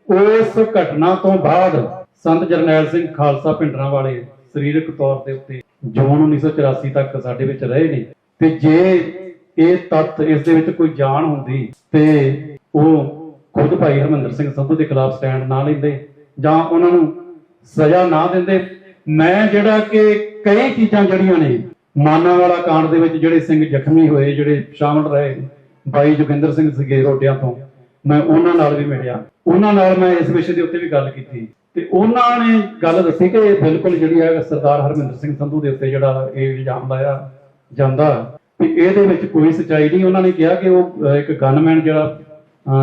ਉਸ ਘਟਨਾ ਤੋਂ ਬਾਅਦ ਸੰਤ ਜਰਨੈਲ ਸਿੰਘ ਖਾਲਸਾ ਪਿੰਡਰਾਂ ਵਾਲੇ ਸਰੀਰਕ ਤੌਰ ਦੇ ਉੱਤੇ ਜੂਨ 1984 ਤੱਕ ਸਾਡੇ ਵਿੱਚ ਰਹੇ ਨੇ। ਤੇ ਜੇ ਇਹ ਤੱਤ ਇਸ ਦੇ ਵਿੱਚ ਕੋਈ ਜਾਣ ਹੁੰਦੀ ਤੇ ਉਹ ਖੁਦ ਭਾਈ ਹਰਮਿੰਦਰ ਸਿੰਘ ਸੰਧੂ ਦੇ ਖਿਲਾਫ ਸਟੈਂਡ ਨਾ ਲੈਂਦੇ ਜਾਂ ਉਹਨਾਂ ਨੂੰ ਸਜ਼ਾ ਨਾ ਦਿੰਦੇ। ਮੈਂ ਜਿਹੜਾ ਕਿ ਕਈ ਚੀਜ਼ਾਂ ਜਿਹੜੀਆਂ ਨੇ, ਮਾਨਾ ਵਾਲਾ ਕਾਂਡ ਦੇ ਵਿੱਚ ਜਿਹੜੇ ਸਿੰਘ ਜ਼ਖਮੀ ਹੋਏ, ਜਿਹੜੇ ਸ਼ਾਮਲ ਰਹੇ ਬਾਈ ਜੋਗਿੰਦਰ ਸਿੰਘ ਸੀਗੇ ਰੋਟਿਆਂ ਤੋਂ, ਮੈਂ ਉਹਨਾਂ ਨਾਲ ਵੀ ਮਿਲਿਆ। ਉਹਨਾਂ ਨਾਲ ਮੈਂ ਇਸ ਵਿਸ਼ੇ ਦੇ ਉੱਤੇ ਵੀ ਗੱਲ ਕੀਤੀ। ਤੇ ਉਹਨਾਂ ਨੇ ਗੱਲ ਦੱਸੀ ਕਿ ਇਹ ਬਿਲਕੁਲ ਜਿਹੜੀ ਹੈ ਸਰਦਾਰ ਹਰਮਿੰਦਰ ਸਿੰਘ ਸੰਧੂ ਦੇ ਉੱਤੇ ਜਿਹੜਾ ਇਹ ਇਲਜ਼ਾਮ ਲਾਇਆ ਜਾਂਦਾ। ਵੀ ਇਹਦੇ ਵਿੱਚ ਕੋਈ ਸਚਾਈ ਨਹੀਂ। ਉਹਨਾਂ ਨੇ ਕਿਹਾ ਕਿ ਉਹ ਇੱਕ ਗਨਮੈਨ ਜਿਹੜਾ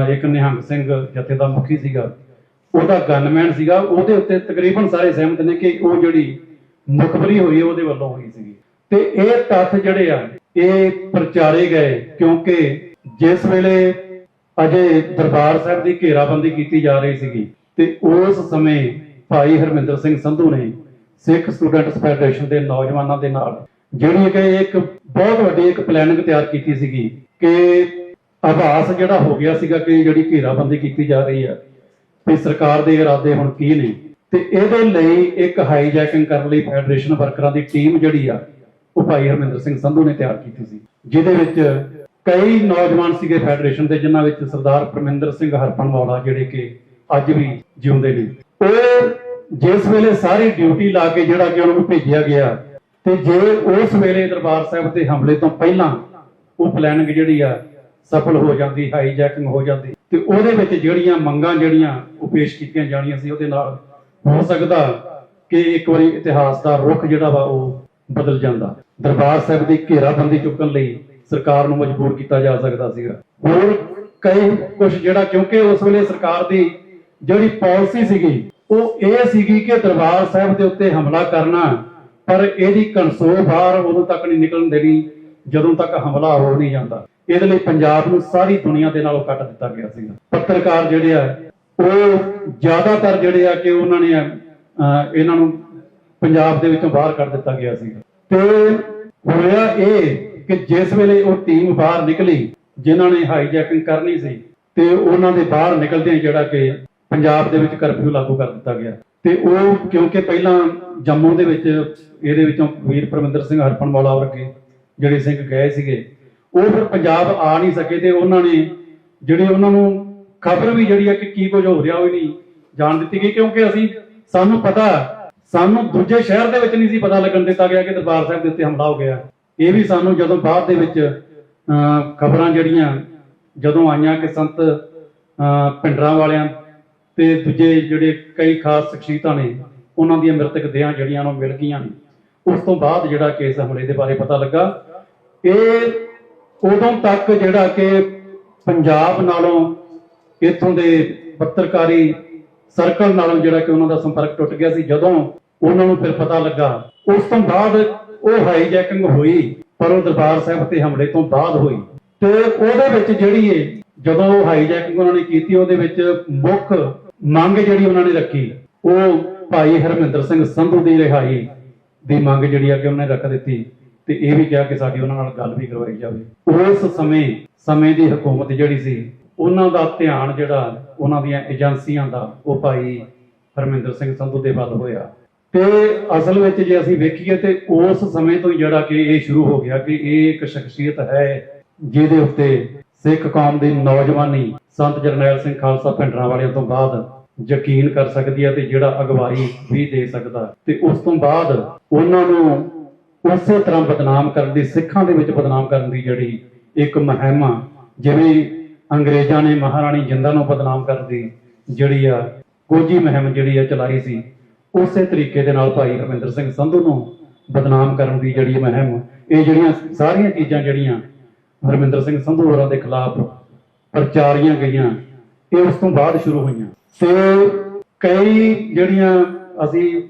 ਇੱਕ ਨਿਹੰਗ ਸਿੰਘ ਜਥੇ ਦਾ ਮੁਖੀ ਸੀਗਾ। ਉਹਦਾ ਗਨਮੈਨ ਸੀਗਾ। ਉਹਦੇ ਉੱਤੇ ਤਕਰੀਬਨ ਸਾਰੇ ਸਹਿਮਤ ਨੇ ਕਿ ਉਹ ਜਿਹੜੀ ਮੁਖਬਰੀ ਹੋਈ, ਉਹਦੇ ਵੱਲੋਂ ਹੋਈ ਸੀਗੀ। ਤੇ ਇਹ ਤੱਥ ਜਿਹੜੇ ਆ, ਇਹ ਪ੍ਰਚਾਰੇ ਗਏ ਕਿਉਂਕਿ ਜਿਸ ਵੇਲੇ ਅਜੇ ਦਰਬਾਰ ਸਾਹਿਬ ਦੀ ਘੇਰਾਬੰਦੀ ਕੀਤੀ ਜਾ ਰਹੀ ਸੀਗੀ ਤੇ ਉਸ ਸਮੇਂ ਭਾਈ ਹਰਮਿੰਦਰ ਸਿੰਘ ਸੰਧੂ ਨੇ ਸਿੱਖ ਸਟੂਡੈਂਟਸ ਫੈਡਰੇਸ਼ਨ ਦੇ ਨੌਜਵਾਨਾਂ ਦੇ ਨਾਲ ਜਿਹੜੀ ਕਿ ਇੱਕ ਬਹੁਤ ਵੱਡੀ ਇੱਕ ਪਲੈਨਿੰਗ ਤਿਆਰ ਕੀਤੀ ਸੀਗੀ ਕਿ ਆਭਾਸ ਜਿਹੜਾ ਹੋ ਗਿਆ ਸੀਗਾ ਕਿ ਜਿਹੜੀ ਘੇਰਾਬੰਦੀ ਕੀਤੀ ਜਾ ਰਹੀ ਹੈ ਵੀ ਸਰਕਾਰ ਦੇ ਇਰਾਦੇ ਹੁਣ ਕੀ ਨੇ। ਤੇ ਇਹਦੇ ਲਈ ਇੱਕ ਹਾਈਜੈਕਿੰਗ ਕਰਨ ਲਈ ਫੈਡਰੇਸ਼ਨ ਵਰਕਰਾਂ ਦੀ ਟੀਮ ਜਿਹੜੀ ਆ, ਉਹ ਭਾਈ ਹਰਮਿੰਦਰ ਸਿੰਘ ਸੰਧੂ ਨੇ ਤਿਆਰ ਕੀਤੀ ਸੀ। ਜਿਹਦੇ ਵਿੱਚ ਕਈ ਨੌਜਵਾਨ ਸੀਗੇ ਫੈਡਰੇਸ਼ਨ ਦੇ, ਜਿਨ੍ਹਾਂ ਵਿੱਚ ਸਰਦਾਰ ਪਰਮਿੰਦਰ ਸਿੰਘ ਹਰਪਨ ਵਾਲਾ ਜਿਹੜੇ ਕਿ ਅੱਜ ਵੀ ਜਿਉਂਦੇ ਨੇ। ਉਹ ਜਿਸ ਵੇਲੇ ਸਾਰੀ ਡਿਊਟੀ ਲਾ ਕੇ ਜਿਹੜਾ ਕਿ ਉਹਨਾਂ ਨੂੰ ਭੇਜਿਆ ਗਿਆ, ਤੇ ਜੇ ਉਸ ਵੇਲੇ ਦਰਬਾਰ ਸਾਹਿਬ ਤੇ ਹਮਲੇ ਤੋਂ ਪਹਿਲਾਂ ਉਹ ਪਲੈਨਿੰਗ ਜਿਹੜੀ ਆ ਸਫਲ ਹੋ ਜਾਂਦੀ ਹਾਈਜੈਕਿੰਗ ਹੋ ਜਾਂਦੀ। ਤੇ ਉਹਦੇ ਵਿੱਚ ਜਿਹੜੀਆਂ ਮੰਗਾਂ ਜਿਹੜੀਆਂ ਉਹ ਪੇਸ਼ ਕੀਤੀਆਂ ਜਾਣੀਆਂ ਸੀ, ਉਹਦੇ ਨਾਲ ਹੋ ਸਕਦਾ ਕਿ ਇੱਕ ਵਾਰੀ ਇਤਿਹਾਸ ਦਾ ਰੁਖ ਜਿਹੜਾ ਵਾ ਉਹ ਬਦਲ ਜਾਂਦਾ। ਦਰਬਾਰ ਸਾਹਿਬ ਦੀ ਘੇਰਾਬੰਦੀ ਚੁੱਕਣ ਲਈ ਸਰਕਾਰ ਨੂੰ ਮਜਬੂਰ ਕੀਤਾ ਜਾ ਸਕਦਾ ਸੀਗਾ। ਹੋਰ ਕਈ ਕੁਝ ਜਿਹੜਾ, ਕਿਉਂਕਿ ਉਸ ਵੇਲੇ ਸਰਕਾਰ ਦੀ ਜਿਹੜੀ ਪਾਲਿਸੀ ਸੀਗੀ, ਉਹ ਇਹ ਸੀਗੀ ਕਿ ਦਰਬਾਰ ਸਾਹਿਬ ਦੇ ਉੱਤੇ ਹਮਲਾ ਕਰਨਾ, ਪਰ ਇਹਦੀ ਕਨਸੋਲ ਬਾਹਰ ਉਦੋਂ ਤੱਕ ਨਹੀਂ ਨਿਕਲਣ ਦੇਣੀ, ਜਦੋਂ ਤੱਕ ਹਮਲਾ ਹੋ ਨਹੀਂ ਜਾਂਦਾ। ਇਹਦੇ ਲਈ ਪੰਜਾਬ ਨੂੰ ਸਾਰੀ ਦੁਨੀਆ ਦੇ ਨਾਲੋਂ ਕੱਟ ਦਿੱਤਾ ਗਿਆ ਸੀਗਾ। ਪੱਤਰਕਾਰ ਜਿਹੜੇ ਆ, ਉਹ ਜ਼ਿਆਦਾਤਰ ਜਿਹੜੇ ਆ ਕਿ ਉਹਨਾਂ ਨੇ ਇਹਨਾਂ ਨੂੰ ਪੰਜਾਬ ਦੇ ਵਿੱਚੋਂ ਬਾਹਰ ਕੱਢ ਦਿੱਤਾ ਗਿਆ ਸੀਗਾ। ਤੇ ਹੋਇਆ ਇਹ ਕਿ ਜਿਸ ਵੇਲੇ ਉਹ ਟੀਮ ਬਾਹਰ ਨਿਕਲੀ, ਜਿਨ੍ਹਾਂ ਨੇ ਹਾਈਜੈਕਿੰਗ ਕਰਨੀ ਸੀ, ਤੇ ਉਹਨਾਂ ਦੇ ਬਾਹਰ ਨਿਕਲਦਿਆਂ ਜਿਹੜਾ ਕਿ ਪੰਜਾਬ ਦੇ ਵਿੱਚ ਕਰਫਿਊ ਲਾਗੂ ਕਰ ਦਿੱਤਾ ਗਿਆ। ਤੇ ਉਹ ਕਿਉਂਕਿ ਪਹਿਲਾਂ ਜੰਮੂ ਦੇ ਵਿੱਚ, ਇਹਦੇ ਵਿੱਚੋਂ ਵੀਰ ਪਰਮਿੰਦਰ ਸਿੰਘ ਹਰਪਨਵਾਲਾ ਵਰਗੇ ਜਿਹੜੇ ਸਿੰਘ ਗਏ ਸੀਗੇ ਉਹ ਫਿਰ ਪੰਜਾਬ ਆ ਨਹੀਂ ਸਕੇ ਤੇ ਉਹਨਾਂ ਨੇ ਜਿਹੜੇ ਉਹਨਾਂ ਨੂੰ ਖਬਰ ਵੀ ਜਿਹੜੀ ਹੈ ਕਿ ਕੀ ਕੁਝ ਹੋ ਰਿਹਾ ਉਹ ਨਹੀਂ ਜਾਣ ਦਿੱਤੀ ਗਈ ਕਿਉਂਕਿ ਅਸੀਂ ਸਾਨੂੰ ਪਤਾ ਸਾਨੂੰ ਦੂਜੇ ਸ਼ਹਿਰ ਦੇ ਵਿੱਚ ਨਹੀਂ ਸੀ ਪਤਾ ਲੱਗਣ ਦਿੱਤਾ ਗਿਆ ਕਿ ਦਰਬਾਰ ਸਾਹਿਬ ਦੇ ਉੱਤੇ ਹਮਲਾ ਹੋ ਗਿਆ। ਇਹ ਵੀ ਸਾਨੂੰ ਜਦੋਂ ਬਾਅਦ ਦੇ ਵਿੱਚ ਖਬਰਾਂ ਜਿਹੜੀਆਂ ਜਦੋਂ ਆਈਆਂ ਕਿ ਸੰਤ ਅਹ, ਭਿੰਡਰਾਂ ਵਾਲਿਆਂ ਤੇ ਦੂਜੇ ਜਿਹੜੇ ਕਈ ਖਾਸ ਸ਼ਖਸੀਅਤਾਂ ਨੇ ਉਹਨਾਂ ਦੀਆਂ ਮ੍ਰਿਤਕ ਦੇਹਾਂ ਜਿਹੜੀਆਂ ਨੂੰ ਮਿਲ ਗਈਆਂ ਨੇ। ਉਸ ਤੋਂ ਬਾਅਦ ਜਿਹੜਾ ਕੇਸ ਹਮਲੇ ਦੇ ਬਾਰੇ ਪਤਾ ਲੱਗਾ। ਇਹ ਉਦੋਂ ਤੱਕ ਜਿਹੜਾ ਕਿ ਪੰਜਾਬ ਨਾਲੋਂ ਇੱਥੋਂ ਦੇ ਪੱਤਰਕਾਰੀ ਸਰਕਲ ਨਾਲੋਂ ਜਿਹੜਾ ਕਿ ਉਹਨਾਂ ਦਾ ਸੰਪਰਕ ਟੁੱਟ ਗਿਆ ਸੀ, ਜਦੋਂ ਉਹਨਾਂ ਨੂੰ ਫਿਰ ਪਤਾ ਲੱਗਾ, ਉਸ ਤੋਂ ਬਾਅਦ ਉਹ ਹਾਈਜੈਕਿੰਗ ਹੋਈ, ਪਰ ਉਹ ਦਰਬਾਰ ਸਾਹਿਬ ਤੇ ਹਮਲੇ ਤੋਂ ਬਾਅਦ ਹੋਈ। ਤੇ ਉਹਦੇ ਵਿੱਚ ਜਿਹੜੀ ਏ ਜਦੋਂ ਉਹ ਹਾਈਜੈਕਿੰਗ ਉਹਨਾਂ ਨੇ ਕੀਤੀ, ਉਹਦੇ ਵਿੱਚ ਮੁੱਖ ਮੰਗ ਜਿਹੜੀ ਉਹਨਾਂ ਨੇ ਰੱਖੀ, ਉਹ ਭਾਈ ਹਰਮਿੰਦਰ ਸਿੰਘ ਸੰਧੂ ਦੀ ਰਿਹਾਈ ਦੀ ਮੰਗ ਜਿਹੜੀ ਆ ਕਿ ਉਹਨੇ ਰੱਖ ਦਿੱਤੀ। ਤੇ ਇਹ ਵੀ ਕਿਹਾ ਕਿ ਸਾਡੀ ਉਹਨਾਂ ਨਾਲ ਗੱਲ ਵੀ ਕਰਵਾਈ ਜਾਵੇ। ਉਸ ਸਮੇਂ ਸਮੇਂ ਦੀ ਹਕੂਮਤ ਜਿਹੜੀ ਸੀ, ਉਹਨਾਂ ਦਾ ਧਿਆਨ ਜਿਹੜਾ ਉਹਨਾਂ ਦੀਆਂ ਏਜੰਸੀਆਂ ਦਾ, ਉਹ ਭਾਈ ਹਰਮਿੰਦਰ ਸਿੰਘ ਸੰਧੂ ਦੇ ਵੱਲ ਹੋਇਆ। ਤੇ ਅਸਲ ਵਿੱਚ ਜੇ ਅਸੀਂ ਵੇਖੀਏ ਤੇ ਉਸ ਸਮੇਂ ਤੋਂ ਜਿਹੜਾ ਕਿ ਇਹ ਸ਼ੁਰੂ ਹੋ ਗਿਆ ਕਿ ਇਹ ਇੱਕ ਸ਼ਖਸੀਅਤ ਹੈ, ਜਿਹਦੇ ਉੱਤੇ ਸਿੱਖ ਕੌਮ ਦੀ ਨੌਜਵਾਨੀ ਸੰਤ ਜਰਨੈਲ ਸਿੰਘ ਖਾਲਸਾ ਭਿੰਡਰਾਂ ਵਾਲਿਆਂ ਤੋਂ ਬਾਅਦ ਯਕੀਨ ਕਰ ਸਕਦੀ ਹੈ ਤੇ ਜਿਹੜਾ ਅਗਵਾਈ ਵੀ ਦੇ ਸਕਦਾ। ਤੇ ਉਸ ਤੋਂ ਬਾਅਦ ਉਹਨਾਂ ਨੂੰ ਉਸੇ ਤਰ੍ਹਾਂ ਬਦਨਾਮ ਕਰਨ ਦੀ, ਸਿੱਖਾਂ ਦੇ ਵਿੱਚ ਬਦਨਾਮ ਕਰਨ ਦੀ ਜਿਹੜੀ ਇੱਕ ਮਹਿਮ ਆ ਜਿਵੇਂ ਅੰਗਰੇਜ਼ਾਂ ਨੇ ਮਹਾਰਾਣੀ ਜਿੰਦਾ ਨੂੰ ਬਦਨਾਮ ਕਰਨ ਦੀ ਜਿਹੜੀ ਆ ਕੋਜੀ ਮੁਹਿੰਮ ਜਿਹੜੀ ਆ ਚਲਾਈ ਸੀ, ਉਸੇ ਤਰੀਕੇ ਦੇ ਨਾਲ ਭਾਈ ਹਰਮਿੰਦਰ ਸਿੰਘ ਸੰਧੂ ਨੂੰ ਬਦਨਾਮ ਕਰਨ ਦੀ ਜਿਹੜੀ ਮਹਿਮ, ਇਹ ਜਿਹੜੀਆਂ ਸਾਰੀਆਂ ਚੀਜ਼ਾਂ ਜਿਹੜੀਆਂ ਹਰਮਿੰਦਰ ਸਿੰਘ ਸੰਧੂ ਹੋਰਾਂ ਦੇ ਖਿਲਾਫ ਪ੍ਰਚਾਰੀਆਂ ਗਈਆਂ, ਇਹ ਉਸ ਤੋਂ ਬਾਅਦ ਸ਼ੁਰੂ ਹੋਈਆਂ। ਤੇ ਕਈ ਜਿਹੜੀਆਂ ਅਸੀਂ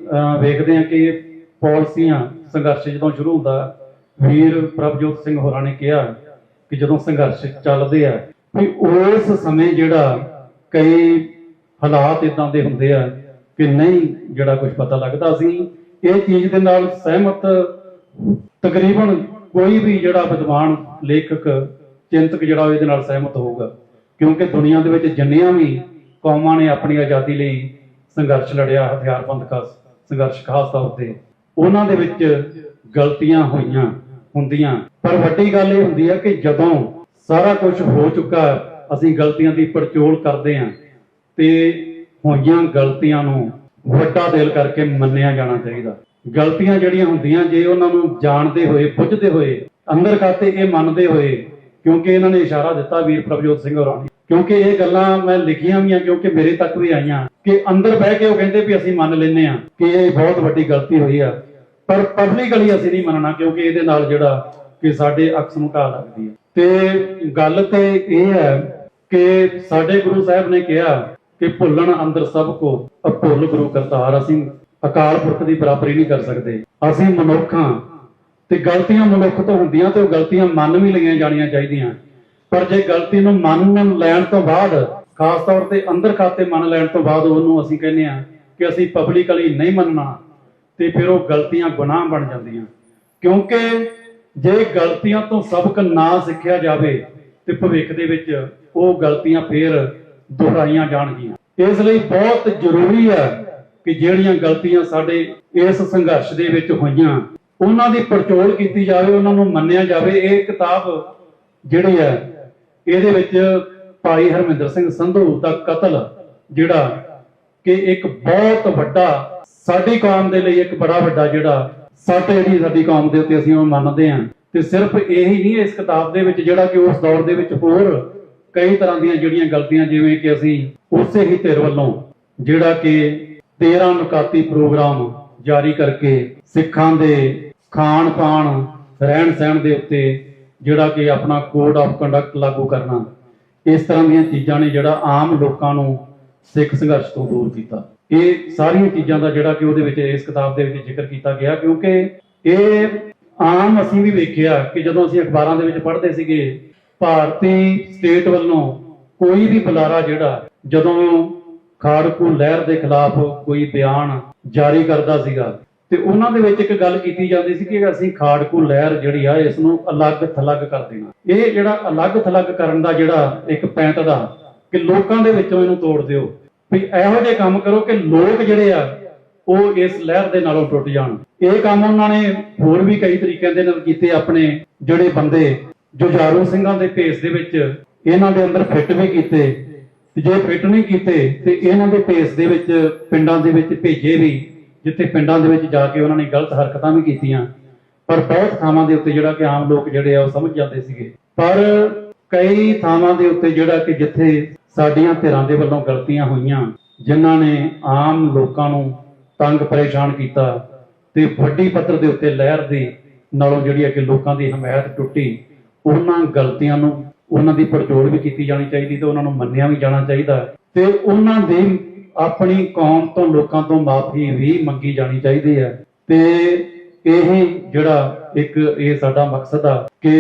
ਵੇਖਦੇ ਹਾਂ ਕਿ ਪਾਲਿਸੀਆਂ ਸੰਘਰਸ਼ ਜਦੋਂ ਸ਼ੁਰੂ ਹੁੰਦਾ ਵੀਰ ਪ੍ਰਭਜੋਤ ਸਿੰਘ ਹੋਰਾਂ ਨੇ ਕਿਹਾ ਕਿ ਜਦੋਂ ਸੰਘਰਸ਼ ਚੱਲਦੇ ਆ, ਵੀ ਉਸ ਸਮੇਂ ਜਿਹੜਾ ਕਈ ਹਾਲਾਤ ਇਦਾਂ ਦੇ ਹੁੰਦੇ ਆ ਕਿ ਨਹੀਂ ਜਿਹੜਾ ਕੁਝ ਪਤਾ ਲੱਗਦਾ ਸੀ, ਇਹ ਚੀਜ਼ ਦੇ ਨਾਲ ਸਹਿਮਤ ਤਕਰੀਬਨ ਕੋਈ ਵੀ ਜਿਹੜਾ ਵਿਦਵਾਨ, ਲੇਖਕ, ਚਿੰਤਕ ਜਿਹੜਾ ਇਹਦੇ ਨਾਲ ਸਹਿਮਤ ਹੋਊਗਾ। ਕਿਉਂਕਿ ਦੁਨੀਆ ਦੇ ਵਿੱਚ ਜਿੰਨੀਆਂ ਵੀ ਕੌਮਾਂ ਨੇ ਆਪਣੀ ਆਜ਼ਾਦੀ ਲਈ ਸੰਘਰਸ਼ ਲੜਿਆ, ਹਥਿਆਰਬੰਦ ਖਾਸ, ਸੰਘਰਸ਼ ਖਾਸ ਤੌਰ ਤੇ ਉਹਨਾਂ ਦੇ ਵਿੱਚ ਗਲਤੀਆਂ ਹੋਈਆਂ ਹੁੰਦੀਆਂ। ਪਰ ਵੱਡੀ ਗੱਲ ਇਹ ਹੁੰਦੀ ਹੈ ਕਿ ਜਦੋਂ ਸਾਰਾ ਕੁਝ ਹੋ ਚੁੱਕਾ, ਅਸੀਂ ਗਲਤੀਆਂ ਦੀ ਪੜਚੋਲ ਕਰਦੇ ਹਾਂ ਤੇ ਹੋਈਆਂ ਗਲਤੀਆਂ ਨੂੰ ਵੱਡਾ ਦਿਲ ਕਰਕੇ ਮੰਨਿਆ ਜਾਣਾ ਚਾਹੀਦਾ। ਗਲਤੀਆਂ ਜਿਹੜੀਆਂ ਹੁੰਦੀਆਂ, ਜੇ ਉਹਨਾਂ ਨੂੰ ਜਾਣਦੇ ਹੋਏ, ਬੁੱਝਦੇ ਹੋਏ, ਅੰਦਰ ਖਾਤੇ ਇਹ ਮੰਨਦੇ ਹੋਏ, ਕਿਉਂਕਿ ਇਹਨਾਂ ਨੇ ਇਸ਼ਾਰਾ ਦਿੱਤਾ ਵੀਰ ਪ੍ਰਭਜੋਤ ਸਿੰਘ ਹੋਰਾਂ ਕਿਉਂਕਿ ਇਹ ਗੱਲਾਂ ਮੈਂ ਲਿਖੀਆਂ ਵੀ ਆ, ਕਿਉਂਕਿ ਮੇਰੇ ਤੱਕ ਵੀ ਆਈਆਂ। ਕਿ ਅੰਦਰ ਬਹਿ ਕੇ ਉਹ ਕਹਿੰਦੇ ਵੀ ਅਸੀਂ ਮੰਨ ਲੈਨੇ ਆ ਕਿ ਇਹ ਬਹੁਤ ਵੱਡੀ ਗਲਤੀ ਹੋਈ ਆ। ਪਰ ਪਬਲਿਕਲੀ ਅਸੀਂ ਨਹੀਂ ਮੰਨਣਾ, ਕਿਉਂਕਿ ਇਹਦੇ ਨਾਲ ਜਿਹੜਾ ਕਿ ਸਾਡੇ ਅਕਸ ਨੂੰ ਲੱਗਦੀ ਹੈ ਤੇ ਗੱਲ ਤੇ ਇਹ ਹੈ ਕਿ ਸਾਡੇ ਗੁਰੂ ਸਾਹਿਬ ਨੇ ਕਿਹਾ ਕਿ ਭੁੱਲਣ ਅੰਦਰ ਸਭ ਕੋ ਅਭੁੱਲ ਗੁਰੂ ਕਰਤਾਰ, ਅਸੀਂ ਅਕਾਲ ਪੁਰਖ ਦੀ ਬਰਾਬਰੀ ਨਹੀਂ ਕਰ ਸਕਦੇ। ਅਸੀਂ ਮਨੁੱਖਾਂ ਤੇ ਗਲਤੀਆਂ ਮਨੁੱਖ ਤੋਂ ਹੁੰਦੀਆਂ ਤੇ ਉਹ ਗਲਤੀਆਂ ਮੰਨ ਵੀ ਲਈਆਂ ਜਾਣੀਆਂ ਚਾਹੀਦੀਆਂ। ਪਰ ਜੇ ਗਲਤੀ ਨੂੰ ਮੰਨ ਲੈਣ ਤੋਂ ਬਾਅਦ, ਖਾਸ ਤੌਰ ਤੇ ਅੰਦਰ ਖਾਤੇ ਮੰਨ ਲੈਣ ਤੋਂ ਬਾਅਦ ਉਹਨੂੰ ਅਸੀਂ ਕਹਿੰਦੇ ਆ ਕਿ ਅਸੀਂ ਪਬਲਿਕਲੀ ਨਹੀਂ ਮੰਨਣਾ, ਤੇ ਫਿਰ ਉਹ ਗਲਤੀਆਂ ਗੁਨਾਹ ਬਣ ਜਾਂਦੀਆਂ। ਕਿਉਂਕਿ ਜੇ ਗਲਤੀਆਂ ਤੋਂ ਸਬਕ ਨਾ ਸਿੱਖਿਆ ਜਾਵੇ, ਤੇ ਭਵਿੱਖ ਦੇ ਵਿੱਚ ਉਹ ਗਲਤੀਆਂ ਫੇਰ ਦੁਹਰਾਈਆਂ ਜਾਣਗੀਆਂ। ਇਸ ਲਈ ਬਹੁਤ ਜ਼ਰੂਰੀ ਹੈ ਕਿ ਜਿਹੜੀਆਂ ਗਲਤੀਆਂ ਸਾਡੇ ਇਸ ਸੰਘਰਸ਼ ਦੇ ਵਿੱਚ ਹੋਈਆਂ, ਉਹਨਾਂ ਦੀ ਪੜਚੋਲ ਕੀਤੀ ਜਾਵੇ, ਉਹਨਾਂ ਨੂੰ ਮੰਨਿਆ ਜਾਵੇ। ਇਹ ਕਿਤਾਬ ਜਿਹੜੀ ਹੈ ਇਹਦੇ ਵਿੱਚ ਭਾਈ ਹਰਮਿੰਦਰ ਸਿੰਘ ਸੰਧੂ ਦਾ ਕਤਲ, ਜਿਹੜਾ ਕਿ ਇੱਕ ਬਹੁਤ ਵੱਡਾ, ਸਾਡੀ ਕੌਮ ਦੇ ਲਈ ਇੱਕ ਬੜਾ ਵੱਡਾ ਜਿਹੜਾ ਸੱਟ ਜਿਹੜੀ ਸਾਡੀ ਕੌਮ ਦੇ ਉੱਤੇ ਅਸੀਂ ਉਹ ਮੰਨਦੇ ਹਾਂ। ਤੇ ਸਿਰਫ ਇਹੀ ਨਹੀਂ, ਇਸ ਕਿਤਾਬ ਦੇ ਵਿੱਚ ਜਿਹੜਾ ਕਿ ਉਸ ਦੌਰ ਦੇ ਵਿੱਚ ਹੋਰ ਕਈ ਤਰ੍ਹਾਂ ਦੀਆਂ ਜਿਹੜੀਆਂ ਗਲਤੀਆਂ ਜਿਵੇਂ ਕਿ ਅਸੀਂ ਉਸੇ ਹੀ ਧਿਰ ਵੱਲੋਂ ਜਿਹੜਾ ਕਿ 13 ਨਕਾਤੀ ਪ੍ਰੋਗਰਾਮ ਜਾਰੀ ਕਰਕੇ ਸਿੱਖਾਂ ਦੇ ਖਾਣ ਪਾਣ ਰਹਿਣ ਸਹਿਣ ਦੇ ਉੱਤੇ ਜਿਹੜਾ ਕਿ ਆਪਣਾ ਕੋਡ ਆਫ ਕੰਡਕਟ ਲਾਗੂ ਕਰਨਾ। ਇਸ ਤਰ੍ਹਾਂ ਦੀਆਂ ਚੀਜ਼ਾਂ ਨੇ ਜਿਹੜਾ ਆਮ ਲੋਕਾਂ ਨੂੰ ਸਿੱਖ ਸੰਘਰਸ਼ ਤੋਂ ਦੂਰ ਕੀਤਾ। ਇਹ ਸਾਰੀਆਂ ਚੀਜ਼ਾਂ ਦਾ ਜਿਹੜਾ ਕਿ ਉਹਦੇ ਵਿੱਚ ਇਸ ਕਿਤਾਬ ਦੇ ਵਿੱਚ ਜ਼ਿਕਰ ਕੀਤਾ ਗਿਆ, ਕਿਉਂਕਿ ਇਹ ਆਮ ਅਸੀਂ ਵੀ ਵੇਖਿਆ ਕਿ ਜਦੋਂ ਅਸੀਂ ਅਖਬਾਰਾਂ ਦੇ ਵਿੱਚ ਪੜ੍ਹਦੇ ਸੀਗੇ, ਭਾਰਤੀ ਸਟੇਟ ਵੱਲੋਂ ਕੋਈ ਵੀ ਬੁਲਾਰਾ ਜਿਹੜਾ, ਜਦੋਂ ਖਾੜਕੂ ਲਹਿਰ ਦੇ ਖਿਲਾਫ ਕੋਈ ਬਿਆਨ ਜਾਰੀ ਕਰਦਾ ਸੀਗਾ ਤੇ ਉਹਨਾਂ ਦੇ ਵਿੱਚ ਇੱਕ ਗੱਲ ਕੀਤੀ ਜਾਂਦੀ ਸੀ ਕਿ ਅਸੀਂ ਖਾੜਕੂ ਲਹਿਰ ਜਿਹੜੀ ਆ ਇਸ ਨੂੰ ਅਲੱਗ ਥਲੱਗ ਕਰ ਦੇਣਾ। ਇਹ ਜਿਹੜਾ ਅਲੱਗ ਥਲੱਗ ਕਰਨ ਦਾ ਜਿਹੜਾ ਇੱਕ ਪੈਂਤੜਾ ਕਿ ਲੋਕਾਂ ਦੇ ਵਿੱਚੋਂ ਇਹਨੂੰ ਤੋੜ ਦਿਓ। ਵੀ ਇਹੋ ਜਿਹੇ ਕੰਮ ਕਰੋ ਕਿ ਲੋਕ ਜਿਹੜੇ ਆ, ਉਹ ਇਸ ਲਹਿਰ ਦੇ ਨਾਲੋਂ ਟੁੱਟ ਜਾਣ। ਇਹ ਕੰਮ ਉਹਨਾਂ ਨੇ ਹੋਰ ਵੀ ਕਈ ਤਰੀਕਿਆਂ ਦੇ ਨਾਲ ਕੀਤੇ ਆਪਣੇ ਜਿਹੜੇ ਬੰਦੇ, ਜੁਝਾਰੂ ਸਿੰਘਾਂ ਦੇ ਭੇਸ ਦੇ ਵਿੱਚ, ਇਹਨਾਂ ਦੇ ਅੰਦਰ ਫਿੱਟ ਵੀ ਕੀਤੇ। ਤੇ ਜੇ ਫਿੱਟ ਨਹੀਂ ਕੀਤੇ, ਤੇ ਇਹਨਾਂ ਦੇ ਭੇਸ ਦੇ ਵਿੱਚ, ਪਿੰਡਾਂ ਦੇ ਵਿੱਚ ਭੇਜੇ ਵੀ ਜਿੱਥੇ ਪਿੰਡਾਂ ਦੇ ਵਿੱਚ ਜਾ ਕੇ ਉਹਨਾਂ ਨੇ ਗਲਤ ਹਰਕਤਾਂ ਵੀ ਕੀਤੀਆਂ। ਪਰ ਬਹੁਤ ਥਾਵਾਂ ਦੇ ਉੱਤੇ ਜਿਹੜਾ ਕਿ ਆਮ ਲੋਕ ਜਿਹੜੇ ਆ ਉਹ ਸਮਝ ਜਾਂਦੇ ਸੀਗੇ। ਪਰ ਕਈ ਥਾਵਾਂ ਦੇ ਉੱਤੇ ਜਿਹੜਾ ਕਿ ਜਿੱਥੇ ਸਾਡੀਆਂ ਧਿਰਾਂ ਦੇ ਵੱਲੋਂ ਗਲਤੀਆਂ ਹੋਈਆਂ, ਜਿਨ੍ਹਾਂ ਨੇ ਆਮ ਲੋਕਾਂ ਨੂੰ ਤੰਗ ਪਰੇਸ਼ਾਨ ਕੀਤਾ ਤੇ ਵੱਡੀ ਪੱਧਰ ਦੇ ਉੱਤੇ ਲਹਿਰ ਦੀ ਨਾਲੋਂ ਜਿਹੜੀ ਹੈ ਕਿ ਲੋਕਾਂ ਦੀ ਹਮਾਇਤ ਟੁੱਟੀ, ਉਹਨਾਂ ਗਲਤੀਆਂ ਨੂੰ, ਉਹਨਾਂ ਦੀ ਪੜਚੋਲ ਵੀ ਕੀਤੀ ਜਾਣੀ ਚਾਹੀਦੀ ਤੇ ਉਹਨਾਂ ਨੂੰ ਮੰਨਿਆ ਵੀ ਜਾਣਾ ਚਾਹੀਦਾ। ਤੇ ਉਹਨਾਂ ਦੇ ਆਪਣੀ ਕੌਮ ਤੋਂ ਲੋਕਾਂ ਤੋਂ ਮਾਫੀ ਵੀ ਮੰਗੀ ਜਾਣੀ ਚਾਹੀਦੀ ਹੈ। ਤੇ ਇਹ ਜਿਹੜਾ ਇੱਕ ਇਹ ਸਾਡਾ ਮਕਸਦ ਆ ਕਿ